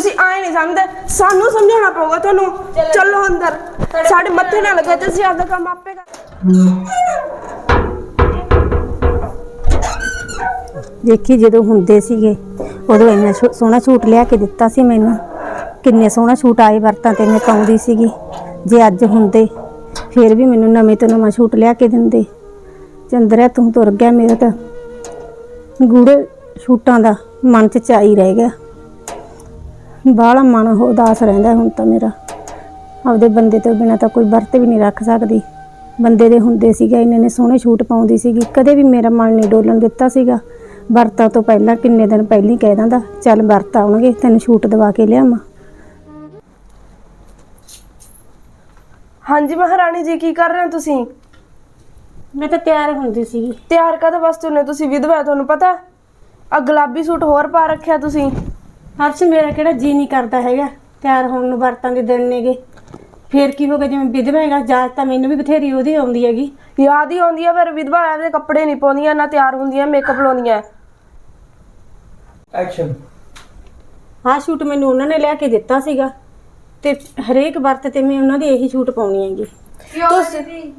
ਤੁਸੀਂ ਆਏ ਨਹੀਂ ਸਮਝਦੇ। ਸਾਨੂੰ ਸਮਝਾਉਣਾ ਪਊਗਾ ਤੁਹਾਨੂੰ। ਚੱਲੋ ਅੰਦਰ। ਸਾਡੇ ਮੱਥੇ ਨਾ ਲੱਗੇ ਤੇ ਅਸੀਂ ਆਪਦਾ ਕੰਮ ਆਪੇ ਕਰ ਦੇਖੀ ਜਦੋਂ ਹੁੰਦੇ ਸੀਗੇ ਉਦੋਂ ਇੰਨਾ ਸੋ- ਸੋਹਣਾ ਸੂਟ ਲਿਆ ਕੇ ਦਿੱਤਾ ਸੀ ਮੈਨੂੰ। ਕਿੰਨੇ ਸੋਹਣਾ ਸੂਟ ਆਏ ਵਰਤਾਂ ਤੇ ਮੈਂ ਪਾਉਂਦੀ ਸੀਗੀ। ਜੇ ਅੱਜ ਹੁੰਦੇ ਫਿਰ ਵੀ ਮੈਨੂੰ ਨਵੇਂ ਤੋਂ ਨਵਾਂ ਸੂਟ ਲਿਆ ਕੇ ਦਿੰਦੇ। ਚੰਦਰਿਆ ਤੂੰ ਤੁਰ ਗਿਆ ਮੇਰਾ ਤਾਂ। ਗੂੜੇ ਸੂਟਾਂ ਦਾ ਮਨ ਚ ਚਾਈ ਰਹਿ ਗਿਆ। ਬਾਹਲਾ ਮਨ ਉਦਾਸ ਰਹਿੰਦਾ ਹੁਣ ਤਾਂ ਮੇਰਾ। ਆਪਦੇ ਬੰਦੇ ਤੋਂ ਬਿਨਾ ਤਾਂ ਕੋਈ ਵਰਤ ਵੀ ਨਹੀਂ ਰੱਖ ਸਕਦੀ। ਬੰਦੇ ਦੇ ਹੁੰਦੇ ਸੀਗੇ ਇੰਨੇ ਨੇ ਸੋਹਣੇ ਸੂਟ ਪਾਉਂਦੀ ਸੀਗੀ। ਕਦੇ ਵੀ ਮੇਰਾ ਮਨ ਨਹੀਂ ਡੋਲਣ ਦਿੱਤਾ ਸੀਗਾ। ਵਰਤਾਂ ਤੋਂ ਪਹਿਲਾਂ ਕਿੰਨੇ ਦਿਨ ਪਹਿਲਾਂ ਹੀ ਕਹਿ ਦਿੰਦਾ ਚੱਲ ਵਰਤ ਆਉਣਗੇ ਤੈਨੂੰ ਸੂਟ ਦਵਾ ਕੇ ਲਿਆਵਾਂ। ਹਾਂਜੀ ਮਹਾਰਾਣੀ ਜੀ ਕੀ ਕਰ ਰਹੇ ਹੋ ਤੁਸੀਂ? ਮੈਂ ਤਾਂ ਤਿਆਰ ਹੁੰਦੀ ਸੀਗੀ। ਤਿਆਰ ਕਦ ਵਾਸਤੇ ਨੇ ਤੁਸੀਂ? ਵਿਧਵਾ ਹੈ, ਤੁਹਾਨੂੰ ਪਤਾ? ਆ ਗੁਲਾਬੀ ਸੂਟ ਹੋਰ ਪਾ ਰੱਖਿਆ ਤੁਸੀਂ। ਹਰਸ਼ ਮੇਰਾ ਕਿਹੜਾ ਜੀ ਨਹੀਂ ਕਰਦਾ ਹੈਗਾ ਤਿਆਰ ਹੋਣ ਨੂੰ ਵਰਤਾਂ ਦੇ ਦਿਨ ਨੇਗੇ। ਫੇਰ ਕੀ ਹੋ ਗਿਆ ਜਿਵੇਂ ਵਿਧਵਾ ਹੈਗਾ ਜਾਤ ਤਾਂ ਮੈਨੂੰ ਵੀ ਬਥੇਰੀ ਉਹਦੀ ਆਉਂਦੀ ਹੈਗੀ। ਯਾਦ ਹੀ ਆਉਂਦੀ ਆ ਫਿਰ ਵਿਧਵਾ ਐਵੇਂ ਕੱਪੜੇ ਨਹੀਂ ਪਾਉਂਦੀਆਂ ਨਾ ਤਿਆਰ ਹੁੰਦੀਆਂ ਮੇਕਅਪ ਲਾਉਂਦੀਆਂ। ਐਕਸ਼ਨ ਆਹ ਸੂਟ ਮੈਨੂੰ ਉਹਨਾਂ ਨੇ ਲਿਆ ਕੇ ਦਿੱਤਾ ਸੀਗਾ ਤੇ ਹਰੇਕ ਵਰਤ ਤੇ ਮੈਂ ਉਹਨਾਂ ਦੀ ਇਹੀ ਸੂਟ ਪਾਉਣੀ ਹੈਗੀ। ਤੁਸੀਂ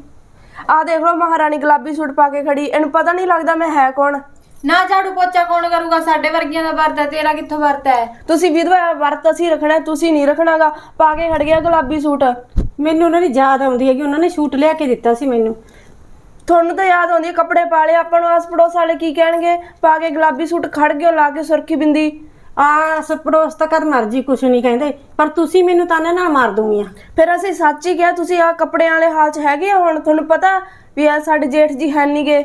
ਆ ਦੇਖ ਲਓ ਮਹਾਰਾਣੀ ਗੁਲਾਬੀ ਸੂਟ ਪਾ ਕੇ ਖੜੀ ਇਹਨੂੰ ਪਤਾ ਨਹੀਂ ਲੱਗਦਾ ਮੈਂ ਹੈ ਕੌਣ। ਨਾ ਝਾੜੂ ਪੋਚਾ ਕੌਣ ਕਰੂਗਾ? ਸਾਡੇ ਵਰਗੀਆਂ ਦਾ ਵਰਤ ਹੈ ਤੇਰਾ ਕਿੱਥੋਂ ਵਰਤ ਹੈ? ਤੁਸੀਂ ਵਿਧਵਾ ਵਰਤ ਅਸੀਂ ਰੱਖਣਾ ਤੁਸੀਂ ਨਹੀਂ ਰੱਖਣਾਗਾ। ਪਾ ਕੇ ਖੜ ਗਿਆ ਗੁਲਾਬੀ ਸੂਟ। ਮੈਨੂੰ ਉਹਨਾਂ ਦੀ ਯਾਦ ਆਉਂਦੀ ਹੈਗੀ ਉਹਨਾਂ ਨੇ ਸੂਟ ਲਿਆ ਕੇ ਦਿੱਤਾ ਸੀ ਮੈਨੂੰ। ਤੁਹਾਨੂੰ ਤਾਂ ਯਾਦ ਆਉਂਦੀ ਹੈ ਕੱਪੜੇ ਪਾ ਲਏ ਆਪਾਂ ਨੂੰ ਆਸ ਪੜੋਸ ਵਾਲੇ ਕੀ ਕਹਿਣਗੇ? ਪਾ ਕੇ ਗੁਲਾਬੀ ਸੂਟ ਖੜ ਗਿਓ ਲਾ ਕੇ ਸੁਰਖੀ ਬਿੰਦੀ। ਆ ਸਪੜੋਸ ਤਾਂ ਕਰ ਮਰਜ਼ੀ ਕੁਛ ਨਹੀਂ ਕਹਿੰਦੇ ਪਰ ਤੁਸੀਂ ਮੈਨੂੰ ਤਾਨੇ ਨਾਲ ਮਾਰ ਦੂੰਗੀਆਂ ਫਿਰ ਅਸੀਂ ਸੱਚ ਹੀ ਕਿਹਾ ਤੁਸੀਂ ਆ ਕੱਪੜਿਆਂ ਵਾਲੇ ਹਾਲ 'ਚ ਹੈਗੇ ਆ ਹੁਣ? ਤੁਹਾਨੂੰ ਪਤਾ ਵੀ ਆ ਸਾਡੇ ਜੇਠ ਜੀ ਹੈ ਨਹੀਂਗੇ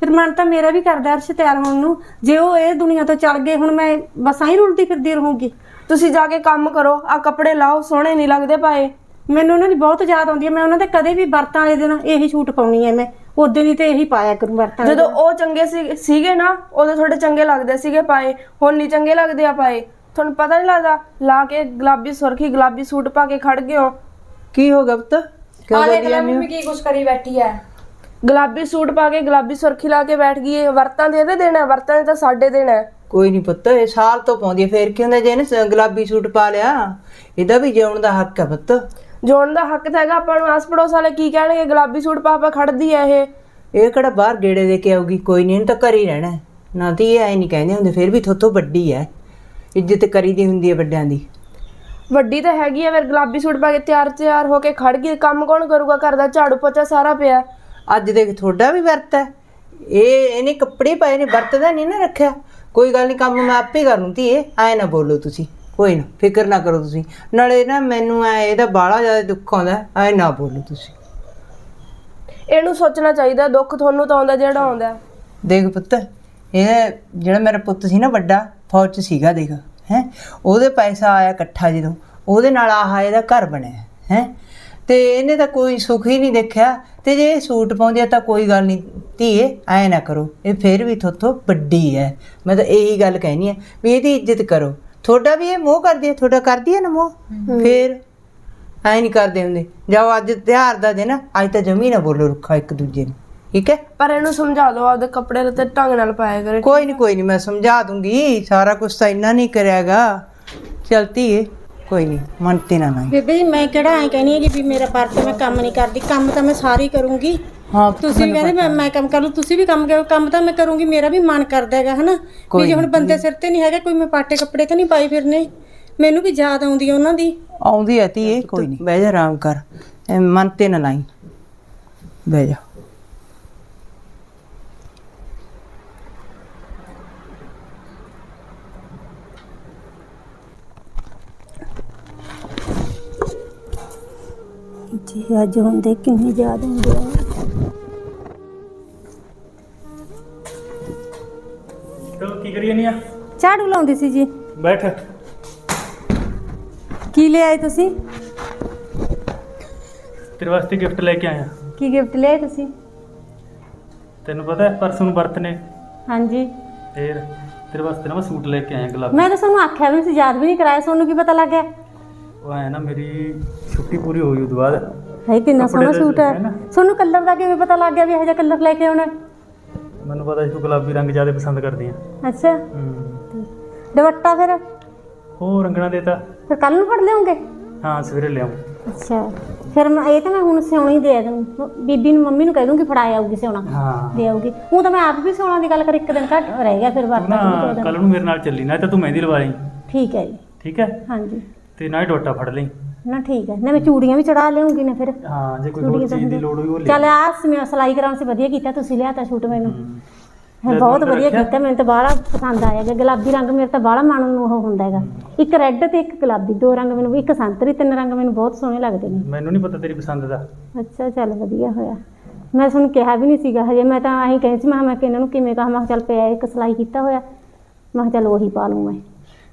ਫਿਰ ਮਨ ਤਾਂ ਮੇਰਾ ਵੀ ਕਰਦਾ ਅਰਸ਼ ਤਿਆਰ ਹੋਣ ਨੂੰ। ਜੇ ਉਹ ਇਹ ਦੁਨੀਆ ਤੋਂ ਚੱਲ ਗਏ ਹੁਣ ਮੈਂ ਬਸ ਆਈ ਰੁਲਦੀ ਫਿਰਦੀ ਰਹੂੰਗੀ। ਤੁਸੀਂ ਜਾ ਕੇ ਕੰਮ ਕਰੋ ਆ ਕੱਪੜੇ ਲਾਓ ਸੋਹਣੇ ਨਹੀਂ ਲੱਗਦੇ ਪਾਏ। ਮੈਨੂੰ ਉਹਨਾਂ ਦੀ ਬਹੁਤ ਯਾਦ ਆਉਂਦੀ ਹੈ ਮੈਂ ਉਹਨਾਂ ਦੇ ਕਦੇ ਵੀ ਵਰਤਾਂ ਵਾਲੇ ਦਿਨ ਇਹੀ ਸੂਟ ਪਾਉਣੀ ਹੈ ਮੈਂ। ਉਦੋਂ ਦੀ ਤੇ ਇਹੀ ਪਾਇਆ ਕਰੂੰ ਵਰਤਾਂ ਵਾਲੇ ਜਦੋਂ ਉਹ ਚੰਗੇ ਸੀ- ਸੀਗੇ ਨਾ ਉਦੋਂ ਤੁਹਾਡੇ ਚੰਗੇ ਲੱਗਦੇ ਸੀਗੇ ਪਾਏ ਹੁਣ ਨਹੀਂ ਚੰਗੇ ਲੱਗਦੇ ਆ ਪਾਏ। ਤੁਹਾਨੂੰ ਪਤਾ ਨਹੀਂ ਲੱਗਦਾ ਲਾ ਕੇ ਗੁਲਾਬੀ ਸੁਰਖੀ ਗੁਲਾਬੀ ਸੂਟ ਪਾ ਕੇ ਖੜ ਗਏ ਹੋ। ਕੀ ਹੋ ਗਿਆ ਪੁੱਤ? ਕਿਉਂ ਆ ਦੇਖ ਲੈ ਮੰਮੀ ਕੀ ਕੁਛ ਕਰੀ ਬੈਠੀ ਹੈ ਗੁਲਾਬੀ ਸੂਟ ਪਾ ਕੇ ਗੁਲਾਬੀ ਸੁਰਖੀ ਲਾ ਕੇ ਬੈਠ ਗਈ ਇਹ। ਵਰਤਾਂ ਦੇ ਇਹਦੇ ਦੇਣਾ ਵਰਤਾਂ ਦੇ ਤਾਂ ਸਾਡੇ ਦੇਣਾ। ਕੋਈ ਨਹੀਂ ਪੁੱਤ ਇਹ ਸਾਲ ਤੋਂ ਪਾਉਂਦੀ ਹੈ, ਫੇਰ ਕੀ ਹੁੰਦਾ ਜੇ ਇਹਨੇ ਸ- ਗੁਲਾਬੀ ਸੂਟ ਪਾ ਲਿਆ। ਇਹਦਾ ਵੀ ਜਿਉਣ ਦਾ ਹੱਕ ਹੈ ਪੁੱਤ। ਜੋੜਨ ਦਾ ਹੱਕ ਤਾਂ ਹੈਗਾ ਆਪਾਂ ਨੂੰ ਆਸ ਪੜੋਸ ਵਾਲੇ ਕੀ ਕਹਿਣਗੇ ਗੁਲਾਬੀ ਸੂਟ ਪਾ ਪਾ ਖੜਦੀ ਐ ਇਹ। ਇਹ ਕਿਹੜਾ ਬਾਹਰ ਗੇੜੇ ਦੇ ਕੇ ਆਊਗੀ? ਕੋਈ ਨਹੀਂ ਇਹਨੂੰ ਤਾਂ ਘਰ ਹੀ ਰਹਿਣਾ ਹੈ। ਨਾ ਤੇ ਇਹ ਐ ਨਹੀਂ ਕਹਿੰਦੇ ਹੁੰਦੇ ਫੇਰ ਵੀ ਥੋਤੋਂ ਵੱਡੀ ਹੈ ਇੱਜ਼ਤ ਕਰੀਦੀ ਹੁੰਦੀ ਹੈ ਵੱਡਿਆਂ ਦੀ। ਵੱਡੀ ਤਾਂ ਹੈਗੀ ਐ ਫਿਰ ਗੁਲਾਬੀ ਸੂਟ ਪਾ ਕੇ ਤਿਆਰ ਤਿਆਰ ਹੋ ਕੇ ਖੜ ਗਈ। ਕੰਮ ਕੌਣ ਕਰੂਗਾ? ਘਰ ਦਾ ਝਾੜੂ ਪੋਚਾ ਸਾਰਾ ਪਿਆ। ਅੱਜ ਦੇਖ ਤੁਹਾਡਾ ਵੀ ਵਰਤ ਹੈ। ਇਹ ਇਹਨੇ ਕੱਪੜੇ ਪਾਏ ਨੇ ਵਰਤ ਦਾ ਨਹੀਂ ਨਾ ਰੱਖਿਆ। ਕੋਈ ਗੱਲ ਨਹੀਂ ਕੰਮ ਮੈਂ ਆਪੇ ਕਰ ਲੂੰ ਧੀਏ ਐ ਨਾ ਬੋਲੋ ਤੁਸੀਂ। ਕੋਈ ਨਾ ਫਿਕਰ ਨਾ ਕਰੋ ਤੁਸੀਂ। ਨਾਲੇ ਨਾ ਮੈਨੂੰ ਐ ਇਹਦਾ ਬਾਲਾ ਜ਼ਿਆਦਾ ਦੁੱਖ ਆਉਂਦਾ ਐ ਨਾ ਬੋਲੋ ਤੁਸੀਂ। ਇਹਨੂੰ ਸੋਚਣਾ ਚਾਹੀਦਾ ਦੁੱਖ ਤੁਹਾਨੂੰ ਤਾਂ ਆਉਂਦਾ ਜਿਹੜਾ ਆਉਂਦਾ। ਦੇਖ ਪੁੱਤ ਇਹ ਜਿਹੜਾ ਮੇਰਾ ਪੁੱਤ ਸੀ ਨਾ ਵੱਡਾ ਫੌਜ 'ਚ ਸੀਗਾ ਦੇਖ ਹੈ। ਉਹਦੇ ਪੈਸਾ ਆਇਆ ਇਕੱਠਾ ਜਦੋਂ ਉਹਦੇ ਨਾਲ ਆਹ ਇਹਦਾ ਘਰ ਬਣਿਆ ਹੈ। ਤੇ ਇਹਨੇ ਤਾਂ ਕੋਈ ਸੁੱਖ ਹੀ ਨਹੀਂ ਦੇਖਿਆ ਤੇ ਜੇ ਇਹ ਸੂਟ ਪਾਉਂਦੀ ਆ ਤਾਂ ਕੋਈ ਗੱਲ ਨਹੀਂ ਧੀਏ ਐ ਨਾ ਕਰੋ। ਇਹ ਫੇਰ ਵੀ ਥੋਥੋਂ ਵੱਡੀ ਹੈ ਮੈਂ ਤਾਂ ਇਹੀ ਗੱਲ ਕਹਿਣੀ ਹੈ ਵੀ ਇਹਦੀ ਇੱਜ਼ਤ ਕਰੋ। ਤੁਹਾਡਾ ਵੀ ਇਹ ਮੋਹ ਕਰਦੀ ਹੈ ਤੁਹਾਡਾ ਕਰਦੀ ਹੈ ਨਾ ਮੋਹ? ਫੇਰ ਐ ਨਹੀਂ ਕਰਦੇ ਹੁੰਦੇ। ਜਾਓ ਅੱਜ ਤਿਉਹਾਰ ਦਾ ਦਿਨ ਅੱਜ ਤਾਂ ਜਮੀ ਨਾ ਬੋਲੋ ਰੁੱਖਾ ਇੱਕ ਦੂਜੇ ਨੂੰ। ਠੀਕ ਹੈ ਪਰ ਇਹਨੂੰ ਸਮਝਾ ਦਿਓ ਆਪਦੇ ਕੱਪੜੇ ਤੇ ਢੰਗ ਨਾਲ ਪਾਇਆ ਕਰੇ। ਕੋਈ ਨਹੀਂ ਕੋਈ ਨਹੀਂ ਮੈਂ ਸਮਝਾ ਦੂੰਗੀ। ਸਾਰਾ ਕੁਝ ਤਾਂ ਇੰਨਾ ਨਹੀਂ ਕਰਿਆਗਾ। ਚਲਤੀ ਏ ਕੋਈ ਨਹੀਂ ਮੰਨਤੇ ਨਾ ਨਹੀਂ ਬੇਬੇ ਜੀ ਮੈਂ ਕਿਹੜਾ ਐ ਕਹਿਣੀ ਹੈ ਕਿ ਵੀ ਮੇਰਾ ਵਰਤ ਮੈਂ ਕੰਮ ਨਹੀਂ ਕਰਦੀ ਕੰਮ ਤਾਂ ਮੈਂ ਸਾਰੀ ਕਰੂੰਗੀ। ਹਾਂ ਤੁਸੀਂ ਵੀ ਕਹਿੰਦੇ ਮੈਂ ਮੈਂ ਕੰਮ ਕਰ ਲੂ ਤੁਸੀਂ ਵੀ ਕੰਮ ਕਰੋ ਕੰਮ ਤਾਂ ਮੈਂ ਕਰੂੰਗੀ ਮੇਰਾ ਵੀ ਮਨ ਕਰਦਾ ਹੈਗਾ ਹਨਾ? ਵੀ ਜੇ ਹੁਣ ਬੰਦੇ ਸਿਰ ਤੇ ਨਹੀਂ ਹੈਗਾ ਕੋਈ ਮੈਂ ਪਾਟੇ ਕੱਪੜੇ ਤਾਂ ਨਹੀਂ ਪਾਈ ਫਿਰਨੇ। ਮੈਨੂੰ ਵੀ ਯਾਦ ਆਉਂਦੀ ਹੈ ਉਹਨਾਂ ਦੀ। ਆਉਂਦੀ ਐ ਤੀ ਕੋਈ ਨਹੀਂ। ਬਹਿ ਜਾ ਆਰਾਮ ਕਰ। ਐ ਮੰਨਤੇ ਨਾ ਲਾਈ। ਬਹਿ ਜਾ। ਜੀ ਅੱਜ ਹੁੰਦੇ ਕਿੰਨੇ ਯਾਦ ਹੁੰਦੇ ਆ। ਚਲੋ ਕੀ ਕਰੀਏ ਨਹੀਂ ਆ ਝਾੜੂ ਲਾਉਂਦੀ ਸੀ ਜੀ। ਬੈਠ। ਕੀ ਲੈ ਆਏ ਤੁਸੀਂ? ਤੇਰੇ ਵਾਸਤੇ ਗਿਫਟ ਲੈ ਕੇ ਆਇਆ। ਕੀ ਗਿਫਟ ਲਿਆਏ ਤੁਸੀਂ? ਤੈਨੂੰ ਪਤਾ ਹੈ ਪਰਸੋਂ ਨੂੰ ਨੇ ਹਾਂਜੀ। ਫੇਰ ਤੇਰੇ ਵਾਸਤੇ ਨਾ ਮੈਂ ਸੂਟ ਲੈ ਕੇ ਆਇਆ ਗੁਲਾਬੀ ਮੈਂ ਤਾਂ ਤੁਹਾਨੂੰ ਆਖਿਆ ਵੀ ਤੁਸੀਂ ਯਾਦ ਵੀ ਨਹੀਂ ਕਰਾਇਆ ਤੁਹਾਨੂੰ ਕੀ ਪਤਾ ਲੱਗ ਗਿਆ? ਉਹ ਆਇਆ ਨਾ ਮੇਰੀ ਛੁੱਟੀ ਪੂਰੀ ਹੋਈ ਉਦੋਂ ਬਾਅਦ ਹੈ ਕਿੰਨਾ ਕੱਪੜੇ ਸੋਹਣਾ ਸੂਟ ਹੈ। ਹੈ ਨਾ। ਤੁਹਾਨੂੰ ਕਲਰ ਦਾ ਕਿਵੇਂ ਪਤਾ ਲੱਗ ਗਿਆ ਵੀ ਇਹੋ ਜਿਹਾ ਕਲਰ ਲੈ ਕੇ ਆਉਣਾ? ਮੈਨੂੰ ਪਤਾ ਸੀ ਤੂੰ ਗੁਲਾਬੀ ਰੰਗ ਜ਼ਿਆਦਾ ਪਸੰਦ ਕਰਦੀ ਆ। ਅੱਛਾ। ਦੁਪੱਟਾ ਫਿਰ? ਉਹ ਰੰਗਣਾ ਦੇਤਾ ਫਿਰ ਕੱਲ ਨੂੰ ਫੜ ਲਿਆਉਂਗੇ? ਹਾਂ ਸਵੇਰੇ ਲਿਆਉਂ। ਅੱਛਾ। ਫਿਰ ਮੈਂ ਇਹ ਤਾਂ ਮੈਂ ਹੁਣ ਸਿਉਣੀ ਦੇ ਦੂੰ ਬੀਬੀ ਨੂੰ ਮੰਮੀ ਨੂੰ ਕਹਿ ਦੂੰਗੀ ਫੜਾ ਆਊਗੀ ਸਿਉਣਾ। ਹਾਂ। ਦੇ ਆਊਗੀ। ਉਹ ਤਾਂ ਮੈਂ ਆਪ ਵੀ ਸਿਉਣਾ ਦੀ ਗੱਲ ਕਰ ਇੱਕ ਦਿਨ ਘੱਟ ਰਹਿ ਗਿਆ ਫਿਰ ਤੂੰ ਵਰਤਾਂ ਨਾ ਕੱਲ ਨੂੰ ਮੇਰੇ ਨਾਲ ਚੱਲੀ ਨਾ ਤਾਂ ਤੂੰ ਮਹਿੰਦੀ ਲਵਾ ਲਈ। ਠੀਕ ਹੈ ਜੀ। ਠੀਕ ਹੈ? ਹਾਂਜੀ। ਤੇ ਨਾ ਹੀ ਡੋਟਾ ਫੜ ਲਈ। ਨਾ ਠੀਕ ਹੈ। ਨਾ ਮੈਂ ਚੂੜੀਆਂ ਵੀ ਚੜਾ ਲਿਆਉਂਗੀ ਨਾ ਫਿਰ। ਹਾਂ ਜੇ ਕੋਈ ਹੋਰ ਚੀਜ਼ ਦੀ। ਲੋੜ ਹੋਈ ਉਹ ਲੈ ਚੱਲ ਆ ਸਲਾਈ ਕਰਾਉਣ ਸੇ ਵਧੀਆ ਕੀਤਾ ਤੁਸੀਂ ਲਿਆਤਾ ਛੂਟ ਮੈਨੂੰ। ਹੂੰ। ਬਹੁਤ ਵਧੀਆ? ਕੀਤਾ ਮੈਨੂੰ ਤਾਂ ਬਾਹਲਾ ਪਸੰਦ ਆਇਆ ਗਾ ਗੁਲਾਬੀ ਰੰਗ ਮੇਰੇ ਤਾਂ ਬਾਹਲਾ ਮਨ ਨੂੰ ਉਹ ਹੁੰਦਾ ਹੈਗਾ। ਇੱਕ ਰੈੱਡ ਤੇ ਇੱਕ ਗੁਲਾਬੀ ਦੋ ਰੰਗ ਮੈਨੂੰ ਇੱਕ ਸੰਤਰੀ ਤਿੰਨ ਰੰਗ ਮੈਨੂੰ ਬਹੁਤ ਸੋਹਣੇ ਲੱਗਦੇ ਨੇ। ਮੈਨੂੰ ਨਹੀਂ ਪਤਾ ਤੇਰੀ ਪਸੰਦ ਦਾ। ਅੱਛਾ ਚੱਲ ਵਧੀਆ ਹੋਇਆ। ਮੈਂ ਤੁਹਾਨੂੰ ਕਿਹਾ ਵੀ ਨਹੀਂ ਸੀਗਾ ਹਜੇ ਮੈਂ ਤਾਂ ਆਹੀ ਕਹੀ ਸੀ ਮੈਂ ਕਿਹਾ ਮੈਂ ਕਿ ਇਹਨਾਂ ਨੂੰ ਕਿਵੇਂ ਕਹਾਂ? ਮੈਂ ਕਿਹਾ ਚੱਲ ਪਿਆ ਇੱਕ ਸਿਲਾਈ ਕੀਤਾ ਹੋਇਆ। ਮੈਂ ਕਿਹਾ ਚੱਲ ਉਹੀ ਪਾ ਲੂੰ ਮੈਂ।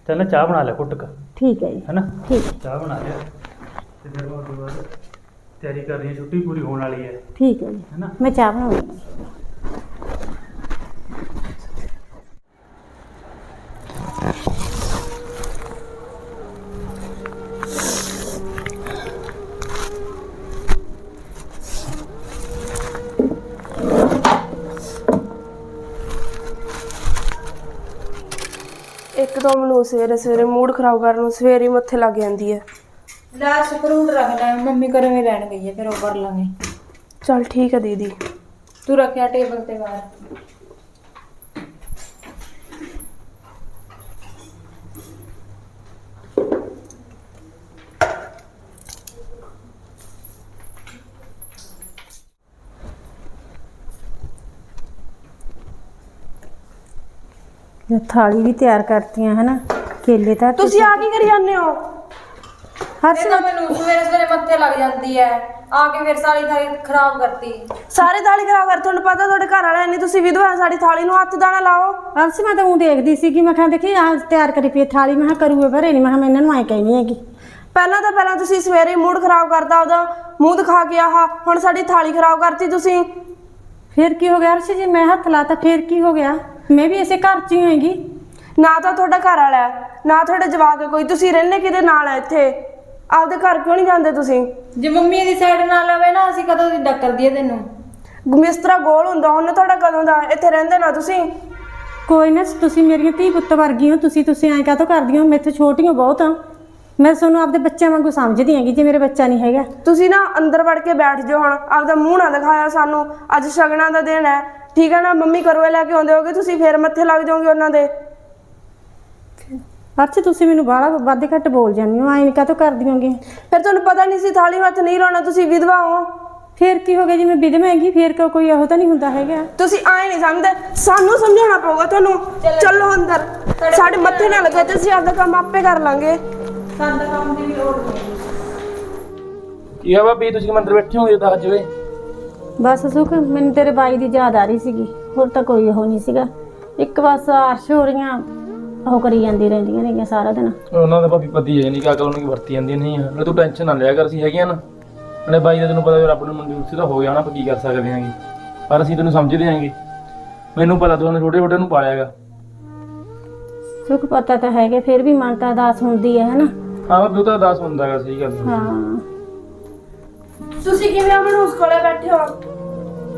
ਚੱਲ ਨਾ ਚਾਹ ਬਣਾ ਲੈ ਕੁੱਟਕ ਠੀਕ ਹੈ ਜੀ। ਹੈਨਾ? ਠੀਕ। ਚਾਹ ਬਣਾ ਲਿਆ। ਤੇ ਫਿਰ ਮੈਂ ਉਹਦੇ ਬਾਅਦ ਤਿਆਰੀ ਕਰ ਰਹੀ ਹਾਂ ਛੁੱਟੀ ਪੂਰੀ ਹੋਣ ਵਾਲੀ ਹੈ। ਠੀਕ ਹੈ ਜੀ। ਹੈਨਾ? ਮੈਂ ਚਾਹ ਬਣਾਉਂਦੀ ਹਾਂ। ਤਾਂ ਮੈਨੂੰ ਸਵੇਰੇ ਸਵੇਰੇ ਮੂਡ ਖਰਾਬ ਕਰਨ ਨੂੰ ਸਵੇਰੇ ਹੀ ਮੱਥੇ ਲੱਗ ਜਾਂਦੀ ਹੈ। ਲੈ ਸਕਰੂਟ ਰੱਖ ਲੈ ਮੰਮੀ ਘਰੇ ਲੈਣ ਗਈ ਹੈ ਫਿਰ ਉਹ ਕਰ ਲਾਂਗੇ। ਚਲ ਠੀਕ ਹੈ ਦੀਦੀ। ਤੂੰ ਰੱਖਿਆ ਟੇਬਲ ਤੇ ਬਾਹਰ। ਮੈਂ ਥਾਲੀ ਵੀ ਤਿਆਰ ਕਰਤੀਆਂ ਹਨਾ? ਕੇਲੇ ਤਾਂ ਤੁਸੀਂ ਆ ਕੀ ਕਰੀ ਜਾਂਦੇ ਹੋ? ਹਰਸ਼ ਇਹ ਤਾਂ ਮੈਨੂੰ ਸਵੇਰੇ ਸਵੇਰੇ ਮੱਥੇ ਲੱਗ ਜਾਂਦੀ ਹੈ। ਆ ਕੇ ਫਿਰ ਸਾਰੀ ਥਾਲੀ ਖਰਾਬ ਕਰਤੀ। ਸਾਰੇ ਥਾਲੀ ਖਰਾਬ ਕਰ ਤੁਹਾਨੂੰ ਪਤਾ ਤੁਹਾਡੇ ਘਰ ਵਾਲੇ ਨਹੀਂ ਤੁਸੀਂ ਵਿਧਵਾ ਹੈ, ਸਾਡੀ ਥਾਲੀ ਨੂੰ ਹੱਥ ਦਾਣਾ ਲਾਓ। ਹਰਸ਼ ਮੈਂ ਤਾਂ ਉਹ ਦੇਖਦੀ ਸੀ ਕਿ ਮੈਂ ਕਿਹਾ ਦੇਖੀ ਆ ਤਿਆਰ ਕਰੀ ਪਈ ਹੈ ਥਾਲੀ ਮੈਂ ਕਿਹਾ ਕਰੂਏ ਭਰੇ ਨਹੀਂ ਮੈਂ ਕਿਹਾ ਮੈਂ ਇਹਨਾਂ ਨੂੰ ਐ ਕਹਿਣੀ ਹੈਗੀ। ਪਹਿਲਾਂ ਤਾਂ ਪਹਿਲਾਂ ਤੁਸੀਂ ਸਵੇਰੇ ਹੀ ਮੂਡ ਖਰਾਬ ਕਰਤਾ ਉਹਦਾ ਮੂੰਹ ਦਿਖਾ ਕੇ ਆਹ ਹੁਣ ਸਾਡੀ ਥਾਲੀ ਖਰਾਬ ਕਰਤੀ ਤੁਸੀਂ। ਫਿਰ ਕੀ ਹੋ ਗਿਆ ਹਰਸ਼ ਜੀ ਮੈਂ ਹੱਥ ਲਾਤਾ ਫਿਰ ਕੀ ਹੋ ਗਿਆ? ਮੈਂ ਵੀ ਇਸੇ ਘਰ 'ਚ ਹੀ ਹੋਏਗੀ। ਨਾ ਤਾਂ ਤੁਹਾਡਾ ਘਰ ਵਾਲਾ ਹੈ ਨਾ ਤੁਹਾਡੇ ਜਵਾਕ ਹੈ ਕੋਈ ਤੁਸੀਂ ਰਹਿੰਦੇ ਕਿਹਦੇ ਨਾਲ ਹੈ ਇੱਥੇ? ਆਪਦੇ ਘਰ ਕਿਉਂ ਨਹੀਂ ਜਾਂਦੇ ਤੁਸੀਂ? ਜੇ ਮੰਮੀ ਇਹਦੀ ਸਾਈਡ ਨਾ ਲਵੇ ਨਾ ਅਸੀਂ ਕਦੋਂ ਦੀ ਡੱਕਰ ਦਈਏ ਤੈਨੂੰ? ਮਿਸਤਰਾ ਗੋਲ ਹੁੰਦਾ ਉਹਨੇ ਤੁਹਾਡਾ ਕਦੋਂ ਦਾ? ਇੱਥੇ ਰਹਿੰਦੇ ਨਾ ਤੁਸੀਂ? ਕੋਈ ਨਾ ਤੁਸੀਂ ਮੇਰੀਆਂ ਧੀ ਪੁੱਤ ਵਰਗੀ ਹੋ ਤੁਸੀਂ ਤੁਸੀਂ ਐਂ ਕਾਹਤੋਂ ਕਰਦੀਆਂ ਹੋ? ਮੈਥੋਂ ਛੋਟੀਆਂ ਬਹੁਤ ਆ ਮੈਂ ਤੁਹਾਨੂੰ ਆਪਦੇ ਬੱਚਿਆਂ ਵਾਂਗੂ ਸਮਝਦੀ ਹੈਗੀ ਜੇ ਮੇਰੇ ਬੱਚਾ ਨਹੀਂ ਹੈਗਾ। ਤੁਸੀਂ ਨਾ ਅੰਦਰ ਵੜ ਕੇ ਬੈਠ ਜਾਓ ਹੁਣ ਆਪਦਾ ਮੂੰਹ ਨਾ ਦਿਖਾਇਆ ਸਾਨੂੰ। ਅੱਜ ਸ਼ਗਨਾਂ ਦਾ ਦਿਨ ਹੈ ਠੀਕ ਹੈ ਨਾ? ਮੰਮੀ ਕਰੋਏ ਲੈ ਕੇ ਆਉਂਦੇ ਹੋਗੇ ਤੁਸੀਂ ਫੇਰ ਮੱਥੇ ਲੱਗ ਜਾਓਗੇ ਉਹਨਾਂ ਦੇ। ਹਰਸ਼ ਤੁਸੀਂ ਮੈਨੂੰ ਬਾਹਲਾ ਵੱਧ ਘੱਟ ਬੋਲ ਜਾਂਦੀ ਹੋ ਐਂ ਕਾਹਤੋਂ ਕਰਦੀਆਂ ਹੋਗੇ? ਫਿਰ ਤੁਹਾਨੂੰ ਪਤਾ ਨਹੀਂ ਸੀ ਥਾਲੀ ਹੱਥ ਨਹੀਂ ਲਾਉਣਾ ਤੁਸੀਂ ਵਿਧਵਾ ਹੋ। ਫਿਰ ਕੀ ਹੋ ਗਿਆ? ਜੀ ਮੈਂ ਵਿਧਵਾ ਹੈਗੀ ਫਿਰ ਕਿਉਂ ਕੋਈ ਇਹੋ ਤਾਂ ਨਹੀਂ ਹੁੰਦਾ ਹੈਗਾ? ਤੁਸੀਂ ਆਏ ਨਹੀਂ ਸਮਝਦੇ। ਸਾਨੂੰ ਸਮਝਾਉਣਾ ਪਊਗਾ ਤੁਹਾਨੂੰ। ਚੱਲੋ ਅੰਦਰ। ਸਾਡੇ ਮੱਥੇ ਨਾ ਲੱਗੇ ਤੇ ਅਸੀਂ ਆਪਦਾ ਕੰਮ ਆਪੇ ਕਰ ਲਾਂਗੇ। ਸਾਡਾ ਕੰਮ ਦੀ ਵੀ ਲੋੜ ਨਹੀਂ। ਕੀ ਆ ਭਾਬੀ ਤੁਸੀਂ ਮੰਦਰ ਬੈਠੇ ਹੋ ਦੱਸ ਜਵੇ ਬਸ ਸੁਖ ਮੈਨੂੰ ਤੇਰੇ ਬਾਈ ਦੀ ਯਾਦ ਆ ਰਹੀ ਸੀਗੀ। ਹੋਰ ਤਾਂ ਕੋਈ ਉਹ ਨਹੀਂ ਸੀਗਾ। ਇੱਕ ਬਸ ਅਰਸ਼ ਹੋ ਰਹੀਆਂ ਉਹ ਕਰੀ ਜਾਂਦੀ ਰਹਿੰਦੀਆਂ ਨੇਗੀਆਂ ਸਾਰਾ ਦਿਨ। ਉਹਨਾਂ ਦਾ ਭਾਬੀ ਪਤੀ ਹੈ ਨਹੀਂ ਕਾਕਲ ਉਹਨਾਂ ਦੀ ਵਰਤੀ ਜਾਂਦੀ ਨਹੀਂ ਹੈ ਤੂੰ ਟੈਨਸ਼ਨ ਨਾ ਲਿਆ ਕਰ ਅਸੀਂ ਹੈਗੀਆਂ ਨਾ। ਨਾਲੇ ਬਾਈ ਦਾ ਤੈਨੂੰ ਪਤਾ ਵੀ ਰੱਬ ਨੂੰ ਮਨਜ਼ੂਰ ਸੀ ਤਾਂ ਹੋ ਗਿਆ ਨਾ ਆਪਾਂ ਕੀ ਕਰ ਸਕਦੇ ਹਾਂਗੇ। ਪਰ ਅਸੀਂ ਤੈਨੂੰ ਸਮਝਦੇ ਹਾਂਗੇ। ਮੈਨੂੰ ਪਤਾ ਤੂੰ ਉਹਨੇ ਛੋਟੇ ਛੋਟੇ ਨੂੰ ਪਾਲਿਆਗਾ ਸੁਖ ਪਤਾ ਤਾਂ ਹੈਗਾ ਫਿਰ ਵੀ ਮਨ ਤਾਂ ਉਦਾਸ ਹੁੰਦੀ ਹੈ ਹਨਾ ਹਾਂ ਉਹ ਤਾਂ ਅਰਦਾਸ ਹੁੰਦਾ ਹੈਗਾ ਸਹੀ ਗੱਲ ਹਾਂ। ਤੁਸੀਂ ਕਿਵੇਂ ਮਨੂਸ ਕੋਲੇ ਬੈਠੇ ਹੋ?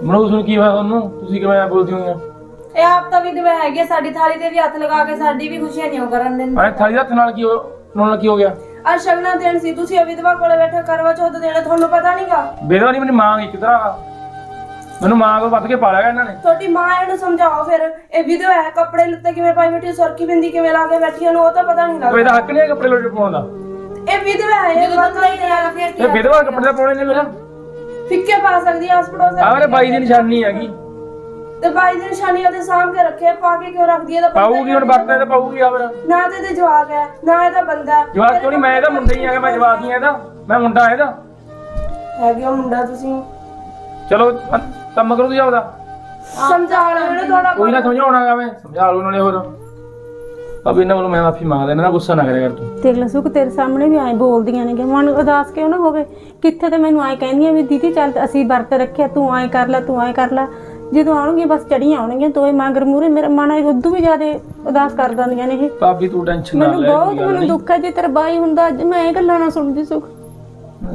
ਮਨੂ ਸੁਣ ਕੀ ਹੋਇਆ ਉਹਨੂੰ ਤੁਸੀਂ ਕਿਵੇਂ ਐਂ ਬੋਲਦੀ ਹੋਈਆਂ ਇਹ ਆਪ ਤਾਂ ਵਿਧਵਾ ਹੈਗੀ ਆ, ਸਾਡੀ ਥਾਲੀ ਤੇ ਵੀ ਹੱਥ ਲਗਾ ਕੇ ਸਾਡੀ ਵੀ ਖੁਸ਼ੀਆਂ ਨਹੀਂ ਉਹ ਕਰਨ ਦਿੰਦੇ। ਐ ਥਾਲੀ ਦੇ ਹੱਥ ਨਾਲ ਕੀ ਹੋ ਨਾਲ ਕੀ ਹੋ ਗਿਆ? ਅੱਜ ਸ਼ਗਨਾਂ ਦੇਣ ਸੀ ਤੁਸੀਂ ਵਿਧਵਾ ਕੋਲੇ ਬੈਠੇ ਕਰਵਾ ਚੌਥ ਦੇਣਾ ਤੁਹਾਨੂੰ ਪਤਾ ਨਹੀਂਗਾ ਬੇਦਵਾ ਨਹੀਂ ਮੈਨੂੰ ਮਾਂ ਇੱਕ ਤਰ੍ਹਾਂ ਮੈਨੂੰ ਮਾਂ ਤੋਂ ਵੱਧ ਕੇ ਪਾਲਿਆਗਾ ਇਹਨਾਂ ਨੇ। ਤੁਹਾਡੀ ਮਾਂ ਇਹਨੂੰ ਸਮਝਾਓ ਫਿਰ ਇਹ ਵਿਧਵਾ ਹੈ ਕੱਪੜੇ ਲੱਤੇ ਕਿਵੇਂ ਪਾਈ ਬੈਠੀ ਸੁਰਖੀ ਬਿੰਦੀ ਕਿਵੇਂ ਲਾ ਕੇ ਬੈਠੀ ਉਹਨੂੰ ਉਹ ਤਾਂ ਪਤਾ ਨਹੀਂ ਕੋਈ ਲੱਗਦਾ। ਇਹਦਾ ਹੱਕ ਨਹੀਂ ਹੈ ਕੱਪੜੇ ਲੋਟੇ ਪਾਉਣ ਦਾ। ਇਹ ਵਿਧਵਾ ਹੈ ਇਹ ਨਹੀਂ ਦੇਣਾ ਫਿਰ ਕੀ ਇਹ ਬੇਦਵਾ ਕੱਪੜੇ ਪਾਉਣੇ ਨੇ ਮੇਰਾ। ਫਿੱਕੇ ਪਾ ਸਕਦੀ ਹੈ ਆਸ ਪੜੋਸ ਆਹ ਮੇਰੇ ਬਾਈ ਦੀ ਨਿਸ਼ਾਨੀ ਹੈਗੀ। ਤੇ ਬਾਈ ਦੀ ਨਿਸ਼ਾਨੀ ਉਹਦੇ ਸਾਹਮਣੇ ਰੱਖੇ ਪਾ ਕੇ ਕਿਉਂ ਰੱਖਦੀ ਹੈ ਇਹਦਾ ਪਤਾ ਪਾਊਗੀ ਹੁਣ ਵਰਤਣੇ ਤੇ ਪਾਊਗੀ ਆ ਫਿਰ ਨਾ ਤੇ ਇਹਦੇ ਜਵਾਕ ਹੈ ਨਾ ਇਹਦਾ ਬੰਦਾ। ਹੈ। ਜਵਾਬ ਕਿਉਂ ਨਹੀਂ? ਮੈਂ ਇਹਦਾ ਮੁੰਡਾ ਹੀ ਹੈਗਾ ਮੈਂ ਜਵਾਬ ਨਹੀਂ ਇਹਦਾ। ਮੈਂ ਮੁੰਡਾ ਇਹਦਾ। ਹੈਗੇ ਉਹ ਮੁੰਡਾ ਤੁਸੀਂ? ਚਲੋ ਅ- ਕੰਮ ਕਰੋ ਤੁਸੀਂ ਆਪਦਾ। ਸਮਝਾ ਲਓ ਇਹਨੂੰ ਥੋੜਾ ਕੋਈ ਨਾ ਸਮਝਾਉਣਾਗਾ ਮੈਂ। ਸਮਝਾ ਲਓ ਨਾਲੇ ਹੋਰ। ਅਬ ਇਹਨਾਂ ਵੱਲੋਂ ਮੈਂ ਮਾਫੀ ਮੰਗਦਾ ਇਹਨਾਂ ਦਾ ਗੁੱਸਾ ਨਾ ਕਰਿਆ ਕਰ ਤੂੰ। ਦੇਖ ਲੈ ਸੁਖ ਤੇਰੇ ਸਾਹਮਣੇ ਵੀ ਐਂ ਬੋਲਦੀਆਂ ਨੇ ਕਿ ਮਨ ਉਦਾਸ ਕਿਉਂ ਨਾ ਹੋਵੇ? ਕਿੱਥੇ ਤੇ ਮੈਨੂੰ ਐਂ ਕਹਿੰਦੀਆਂ ਵੀ ਦੀਦੀ ਚੱਲ ਅਸੀਂ ਵਰਤ ਰੱਖਿਆ ਤੂੰ ਐਂ ਕਰ ਲੈ ਤੂੰ ਐਂ ਕਰ ਲੈ। ਜਦੋਂ ਆਉਣਗੀਆਂ ਬਸ ਚੜੀਆਂ ਆਉਣਗੀਆਂ ਤੋਏ ਮਗਰ ਮੂਰੇ ਮੇਰਾ ਮਨ ਉਦੋਂ ਵੀ ਜ਼ਿਆਦਾ ਉਦਾਸ ਕਰ ਦਿੰਦੀਆਂ ਨੇ ਇਹ। ਭਾਬੀ ਤੂੰ ਟੈਨਸ਼ਨ ਨਾ ਮੈਨੂੰ ਲੈ ਬਹੁਤ ਮੈਨੂੰ ਦੁੱਖ ਹੈ ਜੇ ਤੇਰਾ ਬਾਈ ਹੁੰਦਾ ਅੱਜ ਮੈਂ ਇਹ ਗੱਲਾਂ ਨਾ ਸੁਣਦੀ ਸੁਖ।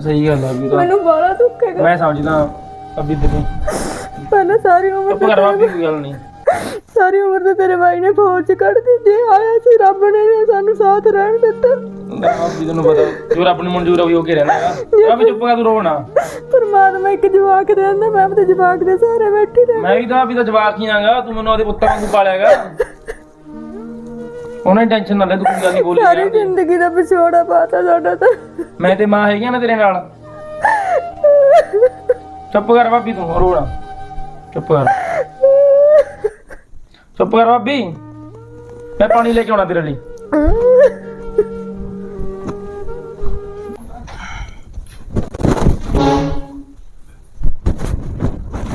ਸਹੀ ਗੱਲ ਆ ਵੀ ਤਾਂ ਮੈਨੂੰ ਬੜਾ ਦੁੱਖ ਹੈਗਾ। ਮੈਂ ਸਮਝਦਾ ਭਾਬੀ ਤੈਨੂੰ ਪਹਿਲਾਂ ਸਾਰੀ ਉਮਰ ਚੁੱਪ ਕਰ ਭਾਬੀ ਕੋਈ ਗੱਲ ਨਹੀਂ। ਸਾਰੀ ਉਮਰ ਤੇ ਤੇਰੇ ਬਾਈ ਨੇ ਫੌਜ ਚ ਕੱਢ ਦਿੱਤੀ ਆਇਆ ਸੀ ਰੱਬ ਨੇ ਸਾਨੂੰ ਸਾਥ ਰਹਿਣ ਦਿੱਤਾ। ਭਾਬੀ ਤੈਨੂੰ ਪਤਾ ਜੋ ਰੱਬ ਨੂੰ ਮਨਜ਼ੂਰ ਹੋਈ ਹੋ ਕੇ ਰਹਿਣਾ ਹੈਗਾ। ਭਾਬੀ ਚੁੱਪ ਕਰ ਤੂੰ ਰੋਣਾ ਪਰਮਾਤਮਾ ਇੱਕ ਜਵਾਕ ਦੇ ਦਿੰਦਾ ਮੈਂ ਆਪਣੇ ਜਵਾਕ ਦੇ ਸਾਰੇ ਬੈਠੀ ਰਹਿ ਮੈਂ ਵੀ ਤਾਂ ਵੀ ਤਾਂ ਜਵਾਕ ਹੀ ਆਂਗਾ ਤੂੰ ਮੈਨੂੰ ਉਹਦੇ ਪੁੱਤਾਂ ਵਾਂਗੂ ਪਾਲਿਆਗਾ ਉਹਨੇ ਟੈਨਸ਼ਨ ਨਾ ਲੈ ਤੂੰ ਕੋਈ ਗੱਲ ਨਹੀਂ ਬੋਲੀ ਸਾਰੀ ਜ਼ਿੰਦਗੀ ਦਾ ਵਿਛੋੜਾ ਪਾਤਾ ਸਾਡਾ ਤਾਂ। ਮੈਂ ਤੇ ਮਾਂ ਹੈਗੀ ਨਾ ਤੇਰੇ ਨਾਲ। ਚੁੱਪ ਕਰ ਭਾਬੀ ਤੂੰ ਰੋਣਾ ਚੁੱਪ ਕਰ। ਚੁੱਪ ਕਰ ਭਾਬੀ ਮੈਂ ਪਾਣੀ ਲੈ ਕੇ ਆਉਣਾ ਤੇਰੇ ਲਈ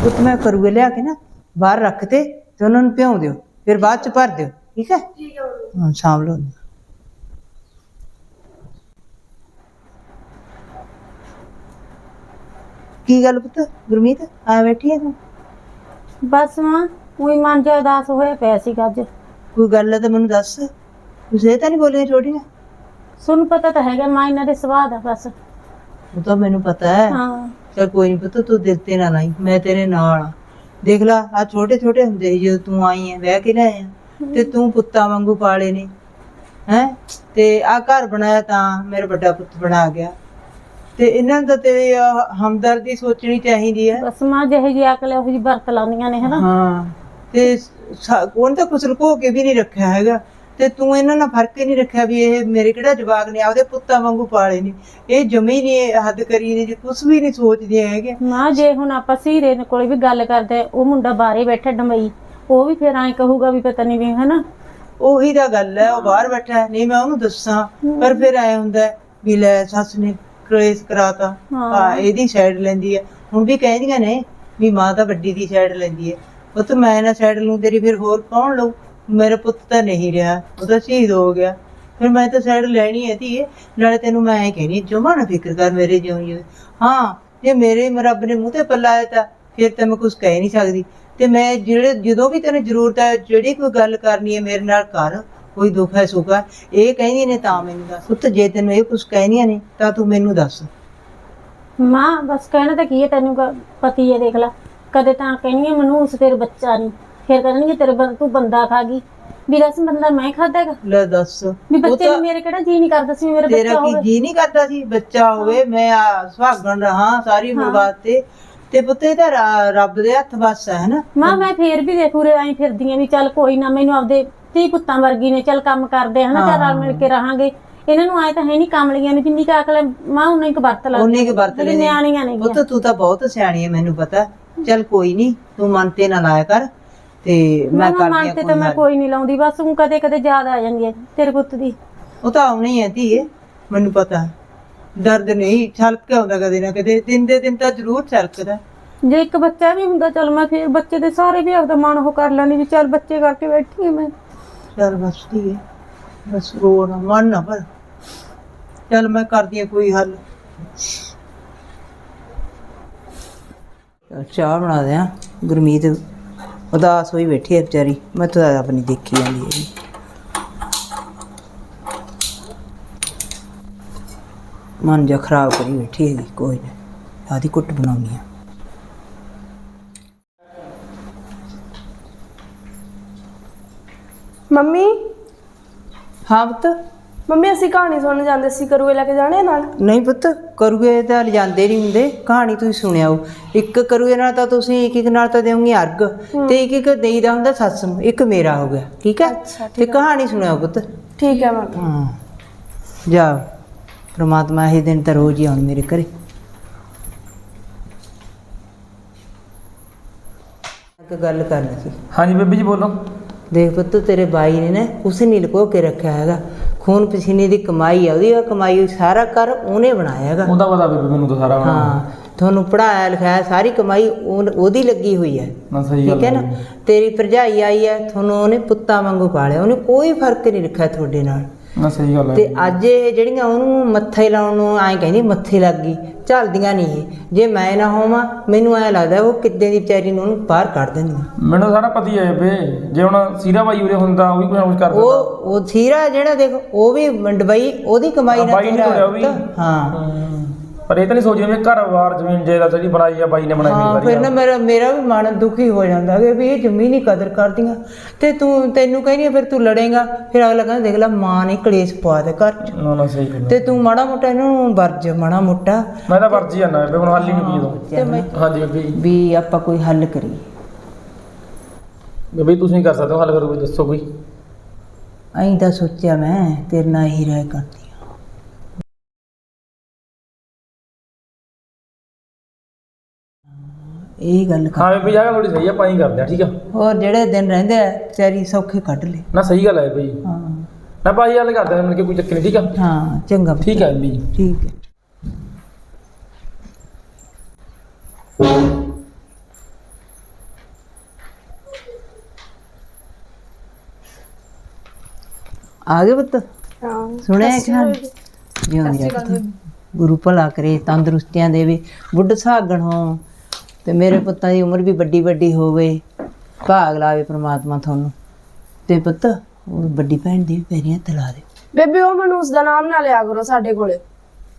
ਪੁੱਤ ਮੈਂ ਕਰੂਏ ਲਿਆ ਕੇ ਨਾ ਬਾਹਰ ਰੱਖ ਤੇ ਤੇ ਉਹਨਾਂ ਨੂੰ ਭਿਉਂ ਦਿਓ ਫਿਰ ਬਾਅਦ ਚ ਭਰ ਦਿਓ ਠੀਕ ਹੈ ਠੀਕ ਹੈ ਹਾਂ ਸ਼ਾਮ ਲੋ ਕੀ ਗੱਲ ਪੁੱਤ ਗੁਰਮੀਤ ਆ ਬੈਠੀ ਹੈ ਤੂੰ ਬਸ ਮਾਂ ਉਹੀ ਮਨ ਜਿਹਾ ਉਦਾਸ ਹੋਇਆ ਪਿਆ ਸੀ ਅੱਜ। ਕੋਈ ਗੱਲ ਹੈ ਤਾਂ ਮੈਨੂੰ ਦੱਸ। ਤੁਸੀਂ ਤਾਂ ਨਹੀਂ ਬੋਲੀਆਂ ਛੋਟੀਆਂ ਸੁਣ ਪਤਾ ਤਾਂ ਹੈਗਾ ਮਾਂ ਇਹਨਾਂ ਦੇ ਸੁਭਾਅ ਦਾ ਬਸ। ਉਹ ਤਾਂ ਮੈਨੂੰ ਪਤਾ ਹੈ। ਹਾਂ। ਚਲ ਕੋਈ ਨਹੀਂ ਪੁੱਤ ਤੂੰ ਦਿਲ ਤੇ ਨਾ ਲਾਈ ਮੈਂ ਤੇਰੇ ਨਾਲ ਆ। ਦੇਖ ਲਾ ਆ ਛੋਟੇ ਛੋਟੇ ਹੁੰਦੇ ਸੀ ਜਦੋਂ ਤੂੰ ਆਈ ਹੈ ਵਿਆਹ ਕੇ ਲੈ ਆਇਆ। ਤੇ ਤੂੰ ਪੁੱਤਾਂ ਵਾਂਗੂ ਪਾਲੇ ਨੇ ਹੈ? ਤੇ ਆ ਘਰ ਬਣਾਇਆ ਤਾਂ ਮੇਰਾ ਵੱਡਾ ਪੁੱਤ ਬਣਾ ਗਿਆ। ਤੇ ਇਹਨਾਂ ਦਾ ਤੇਰੀ ਹਮਦਰਦੀ ਸੋਚਣੀ ਚਾਹੀਦੀ ਹੈ। ਬਸ ਮਾਂ ਜਿਹੇ ਜੀ ਅਕਲ ਉਹ ਜੀ ਵਰਤ ਲਾਉਂਦੀਆਂ ਨੇ ਹਨਾ ਹਾਂ। ਤੇ ਉਹਨੇ ਤਾਂ ਕੁਛ ਲੁਕੋ ਕੇ ਵੀ ਨਹੀਂ ਰੱਖਿਆ ਹੈਗਾ। ਤੇ ਤੂੰ ਇਹਨਾਂ ਨਾਲ ਫ਼ਰਕ ਹੀ ਨਹੀਂ ਰੱਖਿਆ ਵੀ ਇਹ ਮੇਰੇ ਕਿਹੜਾ ਜਵਾਕ ਨੇ ਆਪਦੇ ਪੁੱਤਾਂ ਵਾਂਗੂ ਪਾਲੇ ਨੇ। ਇਹ ਜਮੀ ਨਹੀਂ ਹੱਦ ਕਰੀ ਨੇ ਜੇ ਕੁਛ ਵੀ ਨਹੀਂ ਸੋਚਦੇ ਹੈਗੇ। ਮਾਂ ਜੇ ਹੁਣ ਆਪਾਂ ਸੀਰੇ ਕੋਲੇ ਵੀ ਗੱਲ ਕਰਦੇ ਉਹ ਮੁੰਡਾ ਬਾਹਰੇ ਬੈਠਾ ਡੰਬਈ ਉਹ ਵੀ ਫਿਰ ਐਂ ਕਹੂਗਾ ਵੀ ਪਤਾ ਨਹੀਂ ਵੀ ਹਨਾ? ਉਹੀ ਤਾਂ ਗੱਲ ਹੈ ਉਹ ਬਾਹਰ ਬੈਠਾ ਹੈ ਨਹੀਂ ਮੈਂ ਉਹਨੂੰ ਦੱਸਾਂ ਪਰ ਫਿਰ ਐ ਹੁੰਦਾ ਵੀ ਲੈ ਸੱਸ ਨੇ ਕਲੇਸ਼ ਕਰਾਤਾ। ਹਾਂ। ਹਾਂ ਇਹਦੀ ਸਾਈਡ ਲੈਂਦੀ ਹੈ। ਹੁਣ ਵੀ ਕਹਿੰਦੀਆਂ ਨੇ ਵੀ ਮਾਂ ਤਾਂ ਵੱਡੀ ਦੀ ਸਾਈਡ ਲੈਂਦੀ ਹੈ। ਉਹ ਤਾਂ ਮੈਂ ਨਾ ਸਾਈਡ ਲੂੰ, ਤੇਰੀ ਫਿਰ ਹੋਰ ਕੌਣ ਲਊ? ਮੇਰਾ ਪੁੱਤ ਤਾਂ ਨਹੀਂ ਰਿਹਾ, ਉਹ ਤਾਂ ਸ਼ਹੀਦ ਹੋ ਗਿਆ। ਫਿਰ ਮੈਂ ਤਾਂ ਸਾਈਡ ਲੈਣੀ ਹੈ ਧੀਏ, ਨਾਲੇ ਤੈਨੂੰ ਮੈਂ ਐ ਕਹਿਣੀ, ਜਮਾ ਨਾ ਫਿਕਰ ਕਰ ਮੇਰੇ ਜਿਉਂ ਜਿਉਂ ਹਾਂ, ਜੇ ਮੇਰੇ ਰੱਬ ਨੇ ਮੂੰਹ ਤੇ ਪੱਲਾ ਆਇਆ ਤਾਂ ਫਿਰ ਤਾਂ ਮੈਂ ਕੁਝ ਕਹਿ ਨਹੀਂ ਸਕਦੀ। ਤੇ ਮੈਂ ਜਿਹੜੇ, ਜਦੋਂ ਵੀ ਤੈਨੂੰ ਜ਼ਰੂਰਤ ਹੈ, ਜਿਹੜੀ ਕੋਈ ਗੱਲ ਕਰਨੀ ਹੈ ਮੇਰੇ ਨਾਲ ਕਰ, ਕੋਈ ਦੁੱਖ ਹੈ, ਸੁੱਖ ਹੈ, ਇਹ ਕਹਿੰਦੀ ਨੇ ਤਾਂ ਮੈਨੂੰ ਦੱਸ। ਪੁੱਤ, ਜੇ ਤੈਨੂੰ ਇਹ ਕੁਝ ਕਹਿਣੀਆਂ ਨੇ, ਤਾਂ ਤੂੰ ਮੈਨੂੰ ਦੱਸ। ਮਾਂ, ਬਸ ਕਹਿਣਾ ਤਾਂ ਕੀ ਹੈ ਤੈਨੂੰ ਪਤੀ ਹੈ, ਦੇਖ ਲੈ। ਕਦੇ ਤਾਂ ਕਹਿਣੀ ਮੈਨੂੰ ਉਸ ਤੇਰੇ ਬੱਚਾ ਨਹੀਂ। ਫਿਰ ਕਹਿਣਗੇ ਤੇਰੇ ਬੰ- ਤੂੰ ਬੰਦਾ ਖਾ ਗਈ। ਵੀ ਰਸ ਬੰਦਾ ਮੈਂ ਖਾਦਾ ਹੈਗਾ? ਲੈ ਦੱਸ। ਵੀ ਉਹ ਬੱਚੇ ਤਾਂ ਨੂੰ ਮੇਰੇ ਕਿਹੜਾ ਜੀ ਨਹੀਂ ਕਰਦਾ ਸੀ ਵੀ ਮੇਰਾ ਤੇਰਾ ਬੱਚਾ ਕੀ ਹੋਵੇ? ਜੀ ਨਹੀਂ ਕਰਦਾ ਸੀ? ਬੱਚਾ ਹੋਵੇ ਮੈਂ ਆ ਸੁਹਾਗਣ ਰਹਾ ਸਾਰੀ ਉਮਰ ਵਾਸਤੇ। ਤੇ ਪੁੱਤ ਇਹ ਤਾਂ ਰਾ- ਰੱਬ ਦੇ ਹੱਥ ਵੱਸ ਹੈ ਨਾ ਮਾਂ ਮੈਂ ਫੇਰ ਵੀ ਦੇਖ ਉਰੇ ਐਂ ਫਿਰਦੀ ਆਂ ਵੀ ਚੱਲ ਕੋਈ ਨਾ ਮੈਨੂੰ ਆਪਦੇ ਧੀ ਪੁੱਤਾਂ ਵਰਗੀ ਨੇ ਚੱਲ ਕੰਮ ਕਰਦੇ ਹਨਾ? ਚੱਲ ਰਲ ਮਿਲ ਕੇ ਰਹਾਂਗੇ। ਇਹਨਾਂ ਨੂੰ ਆਏ ਤਾਂ ਹੈ ਨਹੀਂ ਕਾਮਲੀਆਂ ਨੇ ਜਿੰਨੀ ਕੁ ਅਕਲ ਹੈ, ਮਾਂ ਉਹਨਾਂ ਇੱਕ ਵਰਤ ਲਾ ਉਹਨੇ ਕਿ ਵਰਤ ਲੈਣੇ ਨਿਆਣੀਆਂ ਨੇ ਪੁੱਤ ਤੂੰ ਤਾਂ ਬਹੁਤ ਸਿਆਣੀ ਹੈ ਮੈਨੂੰ ਪਤਾ। ਚੱਲ ਕੋਈ ਨਹੀਂ ਤੂੰ ਮਨ ਤੇ ਨਾ ਲਾਇਆ ਕਰ ਤੇ ਮੈਂ ਕਰਦੀ ਮਨ ਆ ਤੇ ਤਾਂ ਮੈਂ। ਕੋਈ ਨਹੀਂ ਲਾਉਂਦੀ ਬਸ ਉਹ ਕਦੇ ਕਦੇ ਯਾਦ ਆ ਜਾਂਦੀ ਹੈ ਤੇਰੇ ਪੁੱਤ ਦੀ। ਉਹ ਤਾਂ ਆਉਣੀ ਹੈ ਧੀਏ ਮੈਨੂੰ ਪਤਾ। ਹੈ। ਦਰਦ ਨਹੀਂ ਛਲਕ ਕੇ ਆਉਂਦਾ ਕਦੇ ਨਾ ਕਦੇ ਦਿਨ ਦੇ ਦਿਨ ਤਾਂ ਜ਼ਰੂਰ ਛਲਕਦਾ। ਜੇ ਇੱਕ ਬੱਚਾ ਵੀ ਹੁੰਦਾ ਚੱਲ ਮੈਂ ਫਿਰ ਬੱਚੇ ਦੇ ਸਾਰੇ ਵੀ ਆਪਦਾ ਮਨ ਉਹ ਕਰ ਲੈਂਦੀ ਵੀ ਚੱਲ ਬੱਚੇ ਕਰਕੇ ਬੈਠੀ ਹਾਂ ਮੈਂ। ਚੱਲ ਬਸ ਧੀਏ ਬਸ ਰੋ ਨਾ ਮਨ ਨਾ ਪਰ ਚੱਲ ਮੈਂ ਕਰਦੀ ਆ ਕੋਈ ਹੱਲ। ਚੱਲ ਚਾਹ ਬਣਾ ਦਿਆਂ। ਗੁਰਮੀਤ ਉਦਾਸ ਹੋਈ ਬੈਠੀ ਹੈ ਵਿਚਾਰੀ। ਮੈਂ ਤਾਂ ਆਪਣੀ ਦੇਖੀ ਜਾਂਦੀ ਹੈ ਮਨ ਜਾ ਖਰਾਬ ਕਰੀ ਬੈਠੀ ਹੈਗੀ ਕੋਈ ਨਾ। ਆਦੀ ਕੁੱਟ ਬਣਾਉਣੀ ਆ। ਮੰਮੀ? ਹਾਂ ਪੁੱਤ? ਮੰਮੀ ਅਸੀਂ ਕਹਾਣੀ ਸੁਣਨ ਜਾਂਦੇ ਸੀ ਕਰੂਏ ਲੈ ਕੇ ਜਾਣੇ ਨਾਲ? ਨਹੀਂ ਪੁੱਤ ਕਰੂਏ ਤਾਂ ਲਿਜਾਂਦੇ ਨਹੀਂ ਹੁੰਦੇ ਕਹਾਣੀ ਤੁਸੀਂ ਸੁਣਿਆ ਹੋ। ਇੱਕ ਕਰੂਏ ਨਾਲ ਤਾਂ ਤੁਸੀਂ ਇੱਕ ਇੱਕ ਨਾਲ ਤਾਂ ਦੇਵੋਗੇ ਅਰਗ ਤੇ ਇੱਕ ਇੱਕ ਦੇਈਦਾ ਹੁੰਦਾ ਸੱਸ ਨੂੰ ਇੱਕ ਮੇਰਾ ਹੋ ਗਿਆ ਠੀਕ ਹੈ? ਤੇ ਕਹਾਣੀ ਸੁਣਿਆ ਪੁੱਤ? ਠੀਕ ਹੈ ਮੰਮੀ ਹਾਂ। ਜਾ ਪ੍ਰਮਾਤਮਾ ਇਹ ਦਿਨ ਤਾਂ ਰੋਜ਼ ਹੀ ਆਉਣ ਮੇਰੇ ਘਰੇ। ਇੱਕ ਗੱਲ ਕਰਨੀ ਸੀ। ਹਾਂਜੀ ਬੇਬੀ ਜੀ ਬੋਲੋ। ਦੇਖ ਪੁੱਤ ਤੇਰੇ ਬਾਈ ਨੇ ਨਾ ਉਸ ਨੇ ਲੁਕੋ ਕੇ ਰੱਖਿਆ ਹੈਗਾ। ਖੂਨ ਪਸੀਨੇ ਦੀ ਕਮਾਈ ਹੈ ਉਹਦੀ ਉਹ ਕਮਾਈ ਸਾਰਾ ਕਰ ਉਹਨੇ ਬਣਾਇਆ ਹੈਗਾ। ਉਹਦਾ ਪਤਾ ਬੇਬੀ ਮੈਨੂੰ ਤਾਂ ਸਾਰਾ ਹਾਂ ਤੁਹਾਨੂੰ ਪੜਾਇਆ ਲਿਖਾਇਆ ਸਾਰੀ ਕਮਾਈ ਉਹ- ਉਹਦੀ ਲੱਗੀ ਹੋਈ ਹੈ। ਨਾ ਸਹੀ ਗੱਲ ਠੀਕ ਹੈ ਨਾ? ਤੇਰੀ ਭਰਜਾਈ ਆਈ ਹੈ ਤੁਹਾਨੂੰ ਉਹਨੇ ਪੁੱਤਾਂ ਵਾਂਗੂ ਪਾਲਿਆ ਉਹਨੇ ਕੋਈ ਫ਼ਰਕ ਨਹੀਂ ਰੱਖਿਆ ਤੁਹਾਡੇ ਨਾਲ। ਨਾ ਸਹੀ ਗੱਲ ਹੈ ਤੇ ਅੱਜ ਇਹ ਜਿਹੜੀਆਂ ਉਹਨੂੰ ਮੱਥੇ ਲਾਉਣ ਨੂੰ ਐਂ ਕਹਿੰਦੀ ਮੱਥੇ ਲੱਗ ਗਈ ਚੱਲਦੀਆਂ ਨਹੀਂ ਇਹ ਜੇ ਮੈਂ ਨਾ ਹੋਵਾਂ ਮੈਨੂੰ ਐਂ ਲੱਗਦਾ ਉਹ ਕਿੱਦੇ ਦੀ ਵਿਚਾਰੀ ਨੂੰ ਉਹਨੂੰ ਬਾਹਰ ਕੱਢ ਦਿੰਦੀ ਮੈਨੂੰ ਸਾਰਾ ਪਤੀ ਹੈ ਬੇਬੇ ਜੇ ਹੁਣ ਸੀਰਾ ਬਾਈ ਉਰੇ ਹੁੰਦਾ ਉਹ ਵੀ ਕੁਝ ਨਾ ਕੁਝ ਕਰ ਉਹ ਉਹ ਥੀਰਾ ਜਿਹੜਾ ਦੇਖ ਉਹ ਵੀ ਡਬਈ ਉਹਦੀ ਕਮਾਈ ਨਾਲ ਬਾਈ ਨੇ ਤੋਰਿਆ ਤੋਰਿਆ ਉਹ ਵੀ। ਪੁੱਤ। ਹਾਂ। ਪਰ ਇਹ ਤਾਂ ਨਹੀਂ ਸੋਚਦੇ ਵੀ ਘਰ-ਬਾਰ ਜ਼ਮੀਨ ਜਾਇਦਾਦ ਜਿਹੜੀ ਬਣਾਈ ਆ ਬਾਈ ਨੇ ਬਣਾਈ ਹਾਂ ਹੋਈ ਫਿਰ ਨਾ ਮੇਰਾ ਮੇਰਾ ਵੀ ਮਨ ਦੁਖੀ ਹੋ ਜਾਂਦਾ ਕਿ ਵੀ ਇਹ ਜੰਮੀ ਨਹੀਂ ਕਦਰ ਕਰਦੀਆਂ। ਤੇ ਤੂੰ ਤੈਨੂੰ ਕਹਿੰਦੀ ਆ, ਫਿਰ ਤੂੰ ਲੜੇਗਾ ਫਿਰ ਅਗਲਾ ਕਹਿੰਦਾ ਦੇਖ ਲੈ ਮਾਂ ਨੇ ਕਲੇਸ਼ ਪਵਾ ਦੇ ਘਰ ਚ। ਨਾ ਨਾ ਸਹੀ ਗੱਲ ਆ। ਤੇ ਤੂੰ ਮਾੜਾ ਮੋਟਾ ਇਹਨੂੰ ਵਰਜ ਮਾੜਾ ਮੋਟਾ। ਮੈਂ ਤਾਂ ਵਰਜੀ ਜਾਂਦਾ ਬੇਬੇ ਹੁਣ ਹੱਲ ਹੀ ਨਹੀਂ ਉਦੋਂ। ਤੇ ਮੈਂ ਹਾਂਜੀ ਬੇਬੇ। ਵੀ ਆਪਾਂ ਕੋਈ ਹੱਲ ਕਰੀਏ। ਬੇਬੇ ਤੁਸੀਂ ਕਰ ਸਕਦੇ ਹੋ ਹੱਲ ਕਰੋ ਕੋਈ ਦੱਸੋ ਕੋਈ। ਐਂ ਤਾਂ ਸੋਚਿਆ ਮੈਂ ਤੇਰੇ ਨਾਲ ਹੀ ਰਹਿ ਕਰਦੀ। ਇਹ ਗੱਲ ਕਰ ਹਾਂ ਬੇਬੇ ਜਗ੍ਹਾ ਥੋੜੀ ਸਹੀ ਆ ਪਾਈ ਕਰਦੇ ਆ ਠੀਕ ਆ। ਹੋਰ ਜਿਹੜੇ ਦਿਨ ਰਹਿੰਦੇ ਆ ਵਿਚਾਰੀ ਸੌਖੇ ਕੱਢ ਲੈ। ਨਾ ਸਹੀ ਗੱਲ ਹੈ ਬਈ। ਹਾਂ। ਨਾ ਭਾਈ ਹੱਲ ਕਰਦੇ ਆ ਮਿਲ ਕੇ ਕੋਈ ਚੱਕਰ ਨਹੀਂ ਠੀਕ ਆ? ਹਾਂ ਚੰਗਾ ਪੁੱਤ, ਠੀਕ ਹੈ ਬਈ ਠੀਕ ਹੈ ਆ ਗਏ ਪੁੱਤ? ਹਾਂ। ਸੁਣਿਆ ਕਿ ਹਾਂ ਜਿਉਂਦੀ ਰਹਿ ਗੁਰੂ ਭਲਾ ਕਰੇ ਤੰਦਰੁਸਤੀਆਂ ਦੇਵੇ। ਬੁੱਢ ਸੁਹਾਗਣ ਹੋ ਤੇ ਮੇਰੇ ਪੁੱਤਾਂ ਦੀ ਉਮਰ ਵੀ ਵੱਡੀ ਵੱਡੀ ਹੋਵੇ ਭਾਗ ਲਾਵੇ ਪ੍ਰਮਾਤਮਾ ਤੁਹਾਨੂੰ। ਤੇ ਪੁੱਤ ਉਹ ਵੱਡੀ ਭੈਣ ਦੀ ਵੀ ਪੈਰੀਆਂ ਤਲਾ ਦੇ। ਬੇਬੇ ਉਹ ਮੈਨੂੰ ਉਸ ਦਾ ਨਾਮ ਨਾ ਲਿਆ ਕਰੋ ਸਾਡੇ ਕੋਲੇ।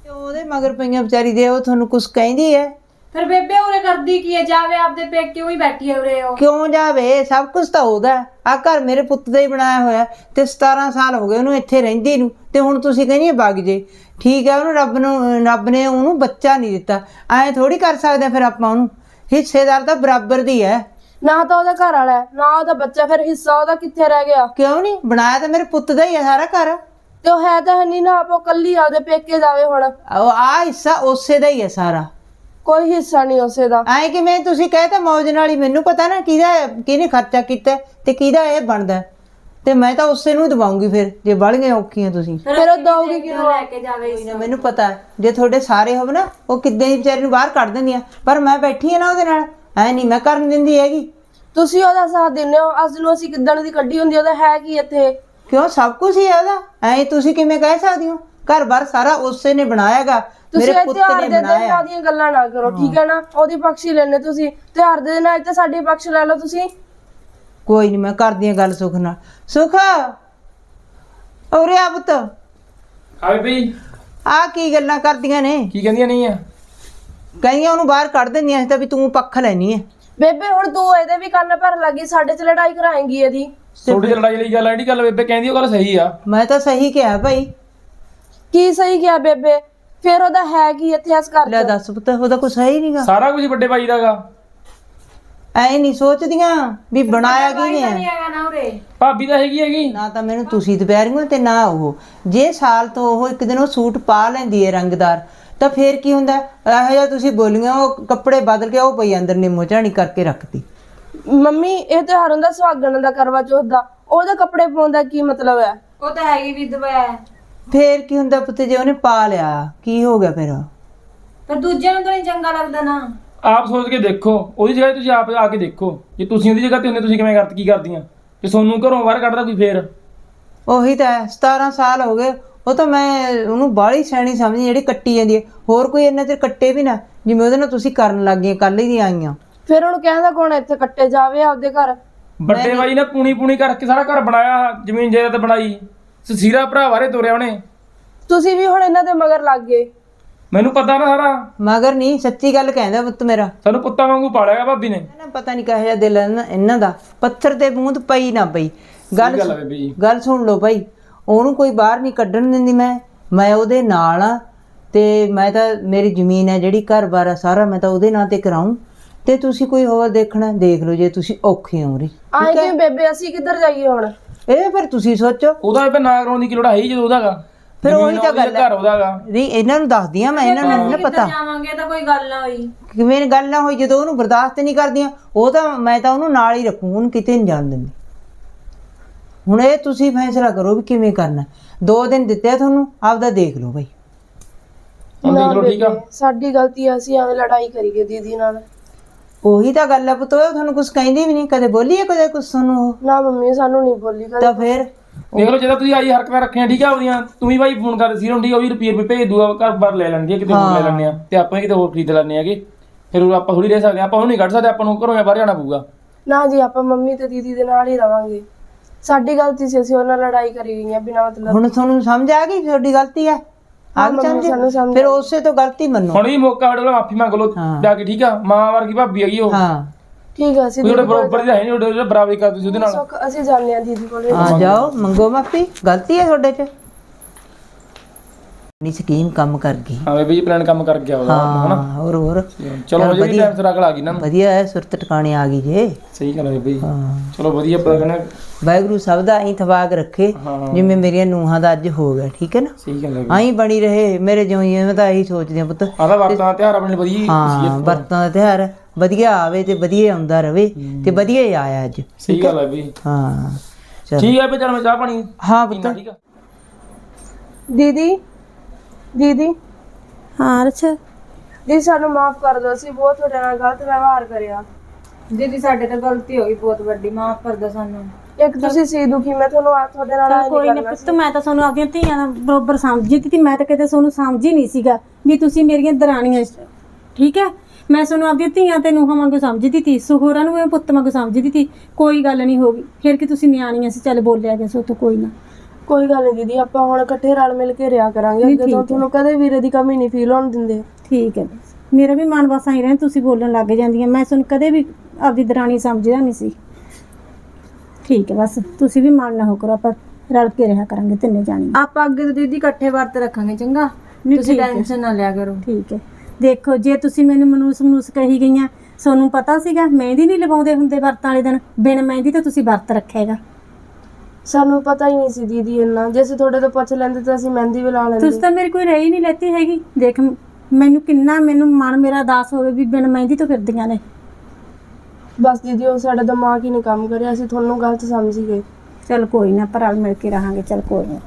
ਤੇ ਉਹਦੇ ਮਗਰ ਪਈਆਂ ਵਿਚਾਰੀ ਦੇ ਉਹ ਤੁਹਾਨੂੰ ਕੁਝ ਕਹਿੰਦੀ ਹੈ ਫਿਰ ਬੇਬੇ ਉਰੇ ਕਰਦੀ ਕੀ ਹੈ ਜਾਵੇ ਆਪਦੇ ਪੇਕੇ ਹੀ ਬੈਠੀ ਹੈ ਉਰੇ ਉਹ। ਕਿਉਂ ਜਾਵੇ? ਸਭ ਕੁਝ ਤਾਂ ਉਹਦਾ ਆ ਘਰ ਮੇਰੇ ਪੁੱਤ ਦਾ ਹੀ ਬਣਾਇਆ ਹੋਇਆ ਤੇ 17 ਸਾਲ ਹੋ ਗਏ ਉਹਨੂੰ ਇੱਥੇ ਰਹਿੰਦੀ ਨੂੰ। ਤੇ ਹੁਣ ਤੁਸੀਂ ਕਹਿੰਦੀ ਵਗ ਜੇ। ਠੀਕ ਹੈ ਉਹਨੂੰ ਰੱਬ ਨੂੰ ਰੱਬ ਨੇ ਉਹਨੂੰ ਬੱਚਾ ਨਹੀਂ ਦਿੱਤਾ। ਐਂ ਥੋੜੀ ਕਰ ਸਕਦੇ ਫਿਰ ਆਪਾਂ ਉਹਨੂੰ। ਹਿੱਸੇਦਾਰ ਤਾਂ ਬਰਾਬਰ ਦੀ ਹੈ ਨਾ ਤਾਂ ਉਹਦਾ ਘਰ ਵਾਲਾ ਹੈ, ਨਾ ਉਹਦਾ ਬੱਚਾ ਫਿਰ ਹਿੱਸਾ ਉਹਦਾ ਕਿੱਥੇ ਰਹਿ ਗਿਆ? ਕਿਉਂ ਨਹੀਂ ਬਣਾਇਆ ਤਾਂ ਮੇਰੇ ਪੁੱਤ ਦਾ ਹੀ ਹੈ ਸਾਰਾ ਘਰ। ਤੇ ਉਹ ਹੈ ਤਾਂ ਨਹੀਂ ਨਾ ਆਪੋ ਕੱਲੀ ਆਪਦੇ ਪੇਕੇ ਜਾਵੇ ਹੁਣ। ਉਹ ਆ ਹਿੱਸਾ ਉਸੇ ਦਾ ਹੀ ਹੈ ਸਾਰਾ। ਕੋਈ ਹਿੱਸਾ ਨਹੀਂ ਉਸੇ ਦਾ। ਐਂ ਕਿਵੇਂ ਤੁਸੀਂ ਕਹੇ ਤਾਂ ਮੌਜ ਨਾਲ ਹੀ ਮੈਨੂੰ ਪਤਾ ਨਾ ਕਿਹਦਾ ਕਿਹਨੇ ਖਰਚਾ ਕੀਤਾ ਤੇ ਕਿਹਦਾ ਇਹ ਬਣਦਾ। ਤੇ ਮੈਂ ਤਾਂ ਉਸੇ ਨੂੰ ਦਵਾਉਂਗੀ ਫਿਰ ਜੇ ਬਾਲੀਆਂ ਔਖੀਆਂ ਤੁਸੀਂ। ਫਿਰ ਉਹ ਦਊਗੀ ਕਿਹਨੂੰ? ਲੈ ਕੇ ਜਾਵੇ ਕੋਈ ਨਾ ਮੈਨੂੰ ਪਤਾ ਹੈ, ਜੇ ਤੁਹਾਡੇ ਸਾਰੇ ਹੋਵੇ ਨਾ ਉਹ ਕਿੱਦਾਂ ਦੀ ਵਿਚਾਰੀ ਨੂੰ ਬਾਹਰ ਕੱਢ ਦਿੰਦੀਆਂ ਪਰ ਮੈਂ ਬੈਠੀ ਆ ਨਾ ਉਹਦੇ ਨਾਲ ਐ ਨਹੀਂ ਮੈਂ ਕਰਨ ਦਿੰਦੀ ਹੈਗੀ। ਤੁਸੀਂ ਉਹਦਾ ਸਾਥ ਦਿੰਦੇ ਹੋ ਅੱਜ ਨੂੰ ਅਸੀਂ ਕਿੱਦਣ ਦੀ ਕੱਢੀ ਹੁੰਦੀ ਉਹਦਾ ਹੈ ਕੀ ਇੱਥੇ? ਕਿਉਂ ਸਭ ਕੁਝ ਹੀ ਹੈ ਉਹਦਾ ਐ ਤੁਸੀਂ ਕਿਵੇਂ ਕਹਿ ਸਕਦੇ ਹੋ? ਘਰ-ਬਾਰ ਸਾਰਾ ਉਸੇ ਨੇ ਬਣਾਇਆਗਾ ਤੁਸੀਂ ਮੇਰੇ ਇਹ ਪੁੱਤ ਤਿਉਹਾਰ ਨੇ ਦੇ ਦਿਨ ਬਣਾਇਆ। ਆਦੀਆਂ ਗੱਲਾਂ ਨਾ ਕਰੋ ਠੀਕ ਹੈ। ਨਾ? ਉਹਦੀ ਪਕਸ਼ ਹੀ ਲੈਣੇ ਤੁਸੀਂ। ਤਿਉਹਾਰ ਦੇ ਦਿਨ ਅੱਜ ਤਾਂ ਸਾਡੀ ਪਕਸ਼ ਲੈ ਲਓ ਤੁਸੀਂ। ਕੋਈ ਨਹੀਂ ਮੈਂ ਕਰਦੀ ਆ ਗੱਲ ਸੁਖ ਨਾਲ। ਸੁਖ? ਔਰੇ ਆ ਪੁੱਤ। ਹਾਂ ਬੇਬੇ। ਆ ਕੀ ਗੱਲਾਂ ਕਰਦੀਆਂ ਨੇ? ਕੀ ਕਹਿੰਦੀਆਂ ਨਹੀਂ ਆ ਕਈਆਂ ਉਹਨੂੰ ਬਾਹਰ ਕੱਢ ਦਿੰਦੀਆਂ ਸੀ ਤਾਂ ਵੀ ਤੂੰ ਪੱਖ ਲੈਣੀ ਹੈ ਬੇਬੇ ਹੁਣ ਤੂੰ ਇਹਦੇ ਵੀ ਕੰਨ ਭਰਨ ਲੱਗੀ ਸਾਡੇ ਚ ਲੜਾਈ ਕਰਾਏਂਗੀ ਇਹਦੀ। ਛੋਟੀ ਜਿਹੀ ਲੜਾਈ ਲਈ ਗੱਲ ਆ, ਜਿਹੜੀ ਗੱਲ ਬੇਬੇ ਕਹਿੰਦੀ ਉਹ ਗੱਲ ਸਹੀ ਆ। ਮੈਂ ਤਾਂ ਸਹੀ ਕਿਹਾ ਭਾਈ। ਕੀ ਸਹੀ ਕਿਹਾ ਬੇਬੇ? ਫਿਰ ਉਹਦਾ ਹੈ ਕੀ ਇੱਥੇ ਇਸ ਘਰ ਲੈ ਦੱਸ ਪੁੱਤ ਉਹਦਾ ਕੁਛ ਹੈ ਹੀ ਨਹੀਂਗਾ ਸਾਰਾ ਕੁਝ ਵੱਡੇ ਬਾਈ ਦਾਗਾ ਐ ਨਹੀਂ ਸੋਚਦੀਆਂ ਵੀ ਬਣਾਇਆ ਕੀ ਨੇ ਨਹੀਂ ਹੈਗਾ ਨਾ ਉਰੇ। ਭਾਬੀ ਤਾਂ ਹੈਗੀ ਹੈਗੀ। ਨਾ ਤਾਂ ਮੈਨੂੰ ਤੁਸੀਂ ਦੁਪਹਿਰੀਆਂ ਤੇ ਨਾ ਉਹ। ਜੇ ਸਾਲ ਤੋਂ ਉਹ ਇੱਕ ਦਿਨ ਉਹ ਸੂਟ ਪਾ ਲੈਂਦੀ ਹੈ ਰੰਗਦਾਰ ਤਾਂ ਫੇਰ ਕੀ ਹੁੰਦਾ? ਇਹੋ ਜਿਹਾ ਤੁਸੀਂ ਬੋਲੀਆਂ ਉਹ ਕੱਪੜੇ ਬਦਲ ਕੇ ਉਹ ਪਈ ਅੰਦਰ ਨਿੰਮੋ ਝਾਣੀ ਕਰਕੇ ਰੱਖਤੀ। ਮੰਮੀ ਇਹ ਤਿਉਹਾਰ ਹੁੰਦਾ ਸੁਹਾਗਣ ਦਾ ਕਰਵਾ ਚੌਥ ਦਾ। ਉਹਦੇ ਕੱਪੜੇ ਪਾਉਣ ਦਾ ਕੀ ਮਤਲਬ ਹੈ? ਉਹ ਤਾਂ ਹੈਗੀ ਵਿਧਵਾ ਹੈ। ਫੇਰ ਕੀ ਹੁੰਦਾ ਪੁੱਤ ਜੇ ਉਹਨੇ ਪਾ ਲਿਆ? ਕੀ ਹੋ ਗਿਆ ਫਿਰ? ਫਿਰ ਦੂਜਿਆਂ ਨੂੰ ਤਾਂ ਨਹੀਂ ਚੰਗਾ ਲੱਗਦਾ ਨਾ। ਆਪ ਸੋਚ ਕੇ ਦੇਖੋ ਉਹਦੀ ਜਗ੍ਹਾ ਤੇ ਤੁਸੀਂ ਆਪ ਆ ਕੇ ਦੇਖੋ। ਜੇ ਤੁਸੀਂ ਉਹਦੀ ਜਗ੍ਹਾ ਤੇ ਹੁੰਦੇ ਤੁਸੀਂ ਕਿਵੇਂ ਕਰਤ ਕੀ ਕਰਦੀਆਂ? ਜੇ ਸੋਨੂੰ ਘਰੋਂ ਬਾਹਰ ਕੱਢਦਾ ਕੋਈ ਫੇਰ? ਉਹੀ ਤਾਂ ਹੈ, 17 ਸਾਲ ਹੋ ਗਏ ਉਹ ਤਾਂ ਮੈਂ ਉਹਨੂੰ ਬਾਹਲੀ ਸਿਆਣੀ ਸਮਝੀ ਜਿਹੜੀ ਕੱਟੀ ਜਾਂਦੀ ਹੈ। ਹੋਰ ਕੋਈ ਇੰਨਾ ਚਿਰ ਕੱਟੇ ਵੀ ਨਾ ਜਿਵੇਂ ਉਹਦੇ ਨਾਲ ਤੁਸੀਂ ਕਰਨ ਲੱਗ ਗਏ ਕੱਲ ਹੀ ਦੀਆਂ ਆਈਆਂ। ਫਿਰ ਉਹਨੂੰ ਕਹਿੰਦਾ ਕੌਣ ਇੱਥੇ ਕੱਟੇ ਜਾਵੇ ਆਪਦੇ ਘਰ? ਵੱਡੇ ਬਾਈ ਨੇ ਪੂਣੀ ਪੂਣੀ ਕਰਕੇ ਸਾਰਾ ਘਰ ਬਣਾਇਆ ਜ਼ਮੀਨ ਜਾਇਦਾਦ ਬਣਾਈ। ਸਸੀਰਾ ਭਰਾ ਬਾਰੇ ਤੋਰਿਆ ਉਹਨੇ। ਤੁਸੀਂ ਵੀ ਹੁਣ ਇਹਨਾਂ ਦੇ ਮਗਰ ਲੱਗ ਗਏ। ਮੈਨੂੰ ਪਤਾ ਨਾ ਸਾਰਾ। ਮਗਰ ਨਹੀਂ ਸੱਚੀ ਗੱਲ ਕਹਿੰਦਾ ਪੁੱਤ ਮੇਰਾ। ਸਾਨੂੰ ਪੁੱਤਾਂ ਵਾਂਗੂ ਪਾਲਿਆ ਭਾਬੀ ਨੇ। ਨਾ ਪਤਾ ਨਹੀਂ ਕਹੇ ਜਿਹਾ ਦਿਲ ਇਹਨਾਂ- ਇਹਨਾਂ ਦਾ। ਪੱਥਰ ਤੇ ਬੂੰਦ ਪਈ ਨਾ ਪਈ। ਗੱਲ ਗੱਲ ਆ ਬੇਬੀ ਜੀ। ਗੱਲ ਸੁਣ ਲਓ ਭਾਈ। ਉਹਨੂੰ ਕੋਈ ਬਾਹਰ ਨਹੀਂ ਕੱਢਣ ਦਿੰਦੀ ਮੈਂ। ਮੈਂ ਉਹਦੇ ਨਾਲ ਆ। ਤੇ ਮੈਂ ਤਾਂ ਮੇਰੀ ਜ਼ਮੀਨ ਹੈ ਜਿਹੜੀ ਘਰ-ਬਾਰ ਆ ਸਾਰਾ ਮੈਂ ਤਾਂ ਉਹਦੇ ਨਾਂ ਤੇ ਕਰਾਉਂ ਤੇ ਤੁਸੀਂ ਕੋਈ ਹੋਰ ਦੇਖਣਾ ਦੇਖ ਲਓ ਜੇ ਤੁਸੀਂ ਔਖੇ ਹੋ ਰਹੀ ਆਏ ਕਿ ਬੇਬੇ? ਅਸੀਂ ਕਿੱਧਰ ਜਾਈਏ ਹੁਣ? ਇਹ ਫਿਰ ਤੁਸੀਂ ਸੋਚੋ। ਉਹਦਾ ਇਹ ਨਾ ਕਰਾਉਣ ਦੀ ਕੀ ਲੋੜ ਹੈ ਹੀ ਜਦੋਂ ਉਹਦਾਗਾ ਫਿਰ ਉਹੀ ਤਾਂ ਗੱਲ ਘਰ ਉਹਦਾਗਾ। ਨਹੀਂ ਇਹਨਾਂ ਨੂੰ ਦੱਸਦੀ ਆ ਮੈਂ ਇਹਨਾਂ ਨੂੰ ਨਹੀਂ ਨਾ ਪਤਾ। ਜਾਵਾਂਗੇ? ਤਾਂ ਕੋਈ ਗੱਲ ਨਾ ਹੋਈ। ਕਿਵੇਂ ਗੱਲ ਨਾ ਹੋਈ ਜਦੋਂ ਉਹਨੂੰ ਬਰਦਾਸ਼ਤ ਨਹੀਂ ਕਰਦੀਆਂ ਉਹ ਤਾਂ ਮੈਂ ਤਾਂ ਉਹਨੂੰ ਨਾਲ ਹੀ ਰੱਖੂ ਉਹਨੂੰ ਕਿਤੇ ਨਹੀਂ ਜਾਣ ਦਿੰਦੀ। ਹੁਣ ਇਹ ਤੁਸੀਂ ਫੈਸਲਾ ਕਰੋ ਵੀ ਕਿਵੇਂ ਕਰਨਾ। ਦੋ ਦਿਨ ਦਿੱਤੇ ਆ ਤੁਹਾਨੂੰ ਆਪਦਾ ਦੇਖ ਲਓ ਭਾਈ ਹੁਣ ਦੇਖ ਲਓ ਠੀਕ ਆ। ਸਾਡੀ ਗਲਤੀ ਹੈ ਅਸੀਂ ਐਵੇਂ ਲੜਾਈ ਕਰੀਏ ਦੀਦੀ ਨਾਲ। ਉਹੀ ਤਾਂ ਗੱਲ ਆ ਪੁੱਤ ਉਹ ਤੁਹਾਨੂੰ ਕੁਝ ਕਹਿੰਦੀ ਵੀ ਨਹੀਂ ਕਦੇ ਬੋਲੀ ਹੈ ਕਦੇ ਕੁਝ ਤੁਹਾਨੂੰ ਉਹ? ਨਾ ਮੰਮੀ ਸਾਨੂੰ ਨਹੀਂ ਬੋਲੀ ਕਦੇ ਤਾਂ ਫਿਰ? ਦੇਖ ਲਓ ਜਦੋਂ ਤੁਸੀਂ ਆਈ ਹਰਕਤਾਂ ਰੱਖੀਆਂ ਠੀਕ ਆ ਉਹਦੀਆਂ ਤੂੰ ਵੀ ਭਾਈ ਫੋਨ ਕਰ ਸੀ ਠੀਕ ਆ ਉਹ ਵੀ ਰੁਪਏ ਰੁਪਏ ਭੇਜ ਦੂਗਾ ਘਰ ਬਾਰ ਲੈ ਲੈਣਗੇ ਕਿਤੇ ਹੋਰ ਲੈ ਲੈਣੇ ਆ ਤੇ ਆਪਾਂ ਵੀ ਕਿਤੇ ਹੋਰ ਖਰੀਦ ਲੈਣੇ ਆਗੇ। ਫਿਰ ਉਹ ਆਪਾਂ ਥੋੜੀ ਰਹਿ ਸਕਦੇ ਆਪਾਂ ਉਹ ਨਹੀਂ ਕੱਢ ਸਕਦੇ ਆਪਾਂ ਨੂੰ ਘਰੋਂ ਬਾਹਰ ਜਾਣਾ ਪਊਗਾ। ਨਾ ਜੀ ਆਪਾਂ ਮੰਮੀ ਤੇ ਦੀਦੀ ਦੇ ਨਾਲ ਹੀ ਰਵਾਂਗੇ। ਸਾਡੀ ਗਲਤੀ ਸੀ ਅਸੀਂ ਉਹਨਾਂ ਨਾਲ ਲੜਾਈ ਕਰੀ ਗਈਆਂ ਬਿਨਾਂ ਮਤਲਬ ਹੁਣ ਤੁਹਾਨੂੰ ਸਮਝ ਆ ਗਈ ਤੁਹਾਡੀ ਗਲਤੀ ਹੈ? ਆ ਗਈ ਮੰਮੀ ਸਾਨੂੰ ਸਮਝ ਸਮਝ ਫਿਰ ਉਸੇ ਤੋਂ ਗਲਤੀ ਮੰਨੋ। ਹੁਣ ਵੀ ਮੌਕਾ ਸਾਡੇ ਕੋਲ ਮਾਫੀ ਮੰਗ ਲਓ ਹਾਂ। ਜਾ ਕੇ ਠੀਕ ਆ ਮਾਂ ਵਰਗੀ ਭਾਬੀ ਹੈਗੀ ਉਹ। ਹਾਂ। ਠੀਕ ਆ ਅਸੀਂ ਉਹਦੇ ਬਰਾਬਰ ਦੀ ਹੈ ਨਹੀਂ ਉਹਦੇ ਬਰਾਬਰੀ ਕਰ ਤੁਸੀਂ ਉਹਦੇ ਨਾਲ। ਸੁੱਖ ਅਸੀਂ ਜਾਂਦੇ ਆ ਦੀਦੀ ਕੋਲੇ। ਆ ਜਾਓ ਮੰਗੋ ਮਾਫੀ। ਗਲਤੀ ਹੈ ਤੁਹਾਡੇ 'ਚ? ਨੀ ਸਕੀਮ ਕੰਮ ਕਰ ਗਈ। ਹਾਂ ਬੇਬੀ ਜੀ ਪਲਾਨ ਕੰਮ ਕਰ ਗਿਆ ਉਹਦਾ ਹਨਾ? ਹਾਂ ਹੋਰ ਹੋਰ। ਚਲੋ ਵੀ ਟਾਈਮ ਸਿਰ ਅਕਲ ਆ ਗਈ ਨਾ। ਵਧੀਆ ਹੈ ਸੁਰਤ ਟਿਕਾਣੇ ਆ ਗਈ ਜੇ। ਸਹੀ ਗੱਲ ਹੈ ਬੇਬੀ ਜੀ। ਹਾਂ। ਚਲੋ ਵਧੀਆ ਪਤਾ ਕਹਿੰਦਾ ਵਾਹਿਗੁਰੂ ਸਭ ਦਾ ਐਂ ਥਵਾਕ ਰੱਖੇ ਜਿਵੇਂ ਮੇਰੀਆਂ ਨੂੰਹਾਂ ਦਾ ਅੱਜ ਹੋ ਗਿਆ ਠੀਕ ਹੈ ਨਾ? ਸਹੀ ਗੱਲ ਹੈ ਆਈ ਬਣੀ ਰਹੇ ਮੇਰੇ ਜਿਉਂ ਮੈਂ ਤਾਂ ਇਹੀ ਸੋਚਦੀ ਆ ਪੁੱਤ। ਆਦਾ ਵਰਤਾਂ ਦਾ ਆਪਣੇ ਲਈ ਵਧੀਆ ਹੀ ਵਰਤਾਂ ਦਾ ਤਿਉਹਾਰ ਵਧੀਆ ਆਵੇ ਤੇ ਵਧੀਆ ਆਉਂਦਾ ਰਵੇ ਤੇ ਵਧੀਆ ਹੀ ਆਇਆ ਅੱਜ। ਸਹੀ ਗੱਲ ਹੈ ਬਈ ਹਾਂ ਚਲ। ਠੀਕ ਹੈ ਬਈ ਚਲ ਮੈਂ ਚਾਹ ਪਾਣੀ ਹਾਂ ਪੀਣਾ ਪੁੱਤ। ਠੀਕ ਆ? ਦੀਦੀ ਦੀਦੀ। ਹਾਂ ਅਰਸ਼ ਦੀਦੀ ਸਾਨੂੰ ਮਾਫ ਕਰ ਦਿਓ ਅਸੀਂ ਬਹੁਤ ਤੁਹਾਡੇ ਨਾਲ ਗਲਤ ਵਿਵਹਾਰ ਕਰਿਆ। ਦੀਦੀ ਸਾਡੇ ਤੋਂ ਗਲਤੀ ਹੋ ਗਈ ਬਹੁਤ ਵੱਡੀ ਮਾਫ ਕਰ ਦਿਓ ਸਾਨੂੰ। ਇੱਕ ਤੁਸੀਂ ਸੀ ਦੁਖੀ ਮੈਂ ਤੁਹਾਨੂੰ ਆ ਤੁਹਾਡੇ ਨਾਲ ਆਏਂ ਕੋਈ ਨਹੀਂ ਨਾ ਕਰਨਾ ਪੁੱਤ ਮੈਂ ਤਾਂ ਤੁਹਾਨੂੰ ਆਪਣੀਆਂ ਧੀਆਂ ਦਾ ਬਰੋਬਰ ਸਮਝਦੀ ਤੀ ਮੈਂ ਤਾਂ ਕਿਤੇ ਤੁਹਾਨੂੰ ਸਮਝ ਹੀ ਨਹੀਂ ਸੀਗਾ ਵੀ ਤੁਸੀਂ ਮੇਰੀਆਂ ਦਰਾਣੀਆਂ ਠੀਕ ਹੈ ਮੈਂ ਤੁਹਾਨੂੰ ਆਪਣੀਆਂ ਧੀਆਂ ਤੇ ਨੂੰਹਾਂ ਵਾਂਗੂ ਸਮਝਦੀ ਤੀ ਸੁਹੋਰਾਂ ਨੂੰ ਮੈਂ ਪੁੱਤ ਵਾਂਗੂ ਸਮਝਦੀ ਤੀ ਕੋਈ ਗੱਲ ਨਹੀਂ ਹੋ ਗਈ। ਫਿਰ ਕਿ ਤੁਸੀਂ ਨਿਆਣੀਆਂ ਸੀ ਚੱਲ ਬੋਲਿਆ ਗਿਆ ਸੋ ਤੋਂ ਕੋਈ ਨਾ। ਕੋਈ ਗੱਲ ਨਹੀਂ ਦੀਦੀ ਆਪਾਂ ਹੁਣ ਇਕੱਠੇ ਰਲ ਮਿਲ ਕੇ ਰਿਆ ਕਰਾਂਗੇ ਅੱਗੇ ਤੋਂ। ਤੁਹਾਨੂੰ ਕਦੇ ਵੀਰੇ ਦੀ ਕਮੀ ਨਹੀਂ ਫੀਲ ਹੋਣ ਦਿੰਦੇ। ਠੀਕ ਹੈ। ਮੇਰਾ ਵੀ ਮਨ ਬਸ ਆਈ ਰਹਿ ਤੁਸੀਂ ਬੋਲਣ ਲੱਗ ਜਾਂਦੀਆਂ। ਮੈਂ ਤੁਹਾਨੂੰ ਕਦੇ ਵੀ ਆਪਦੀ ਦਰਾਣੀ ਸਮਝਦਾ ਨਹੀਂ ਸੀ। ਠੀਕ ਹੈ ਬਸ ਤੁਸੀਂ ਵੀ ਮਨ ਨਾ ਹੋ ਕਰੋ ਆਪਾਂ ਰਲ ਕੇ ਰਿਹਾ ਕਰਾਂਗੇ ਤਿੰਨੇ ਜਾਣੀ। ਆਪਾਂ ਅੱਗੇ ਤੋਂ ਦੀਦੀ ਇਕੱਠੇ ਵਰਤ ਰੱਖਾਂਗੇ ਚੰਗਾ? ਤੁਸੀਂ। ਟੈਨਸ਼ਨ ਨਾ ਲਿਆ ਕਰੋ। ਠੀਕ ਹੈ। ਦੇਖੋ ਜੇ ਤੁਸੀਂ ਮੈਨੂੰ ਮਨੂਸ ਮਨੂਸ ਕਹੀ ਗਈਆਂ ਤੁਹਾਨੂੰ ਪਤਾ ਸੀਗਾ ਮਹਿੰਦੀ ਨਹੀਂ ਲਵਾਉਂਦੇ ਹੁੰਦੇ ਵਰਤਾਂ ਵਾਲੇ ਦਿਨ ਬਿਨ ਮਹਿੰਦੀ ਤੋਂ ਤੁਸੀਂ ਵਰਤ ਰੱਖੇਗਾ। ਸਾਨੂੰ ਪਤਾ ਹੀ ਨਹੀਂ ਸੀ ਦੀਦੀ ਇੰਨਾ। ਜੇ ਅਸੀਂ ਤੁਹਾਡੇ ਤੋਂ ਪੁੱਛ ਲੈਂਦੇ ਤਾਂ ਅਸੀਂ ਮਹਿੰਦੀ ਵੀ ਲਾ ਲੈਂਦੇ। ਤੁਸੀਂ ਤਾਂ ਮੇਰੀ ਕੋਈ ਰਹੀ ਨਹੀਂ ਲੈਤੀ ਹੈਗੀ। ਦੇਖ ਮੈਨੂੰ ਕਿੰਨਾ ਮੈਨੂੰ ਮਨ ਮੇਰਾ ਉਦਾਸ ਹੋਵੇ ਵੀ ਬਿਨ ਮਹਿੰਦੀ ਤੋਂ ਫਿਰਦੀਆਂ ਨੇ। ਬਸ ਦੀਦੀ ਉਹ ਸਾਡਾ ਦਿਮਾਗ ਹੀ ਨਹੀਂ ਕੰਮ ਕਰਿਆ ਅਸੀਂ ਤੁਹਾਨੂੰ ਗਲਤ ਸਮਝ ਗਏ। ਚਲ ਕੋਈ ਨਾ ਪਰ ਰਲ ਮਿਲ ਕੇ ਰਹਾਂਗੇ ਚਲ ਕੋਈ ਨਾ।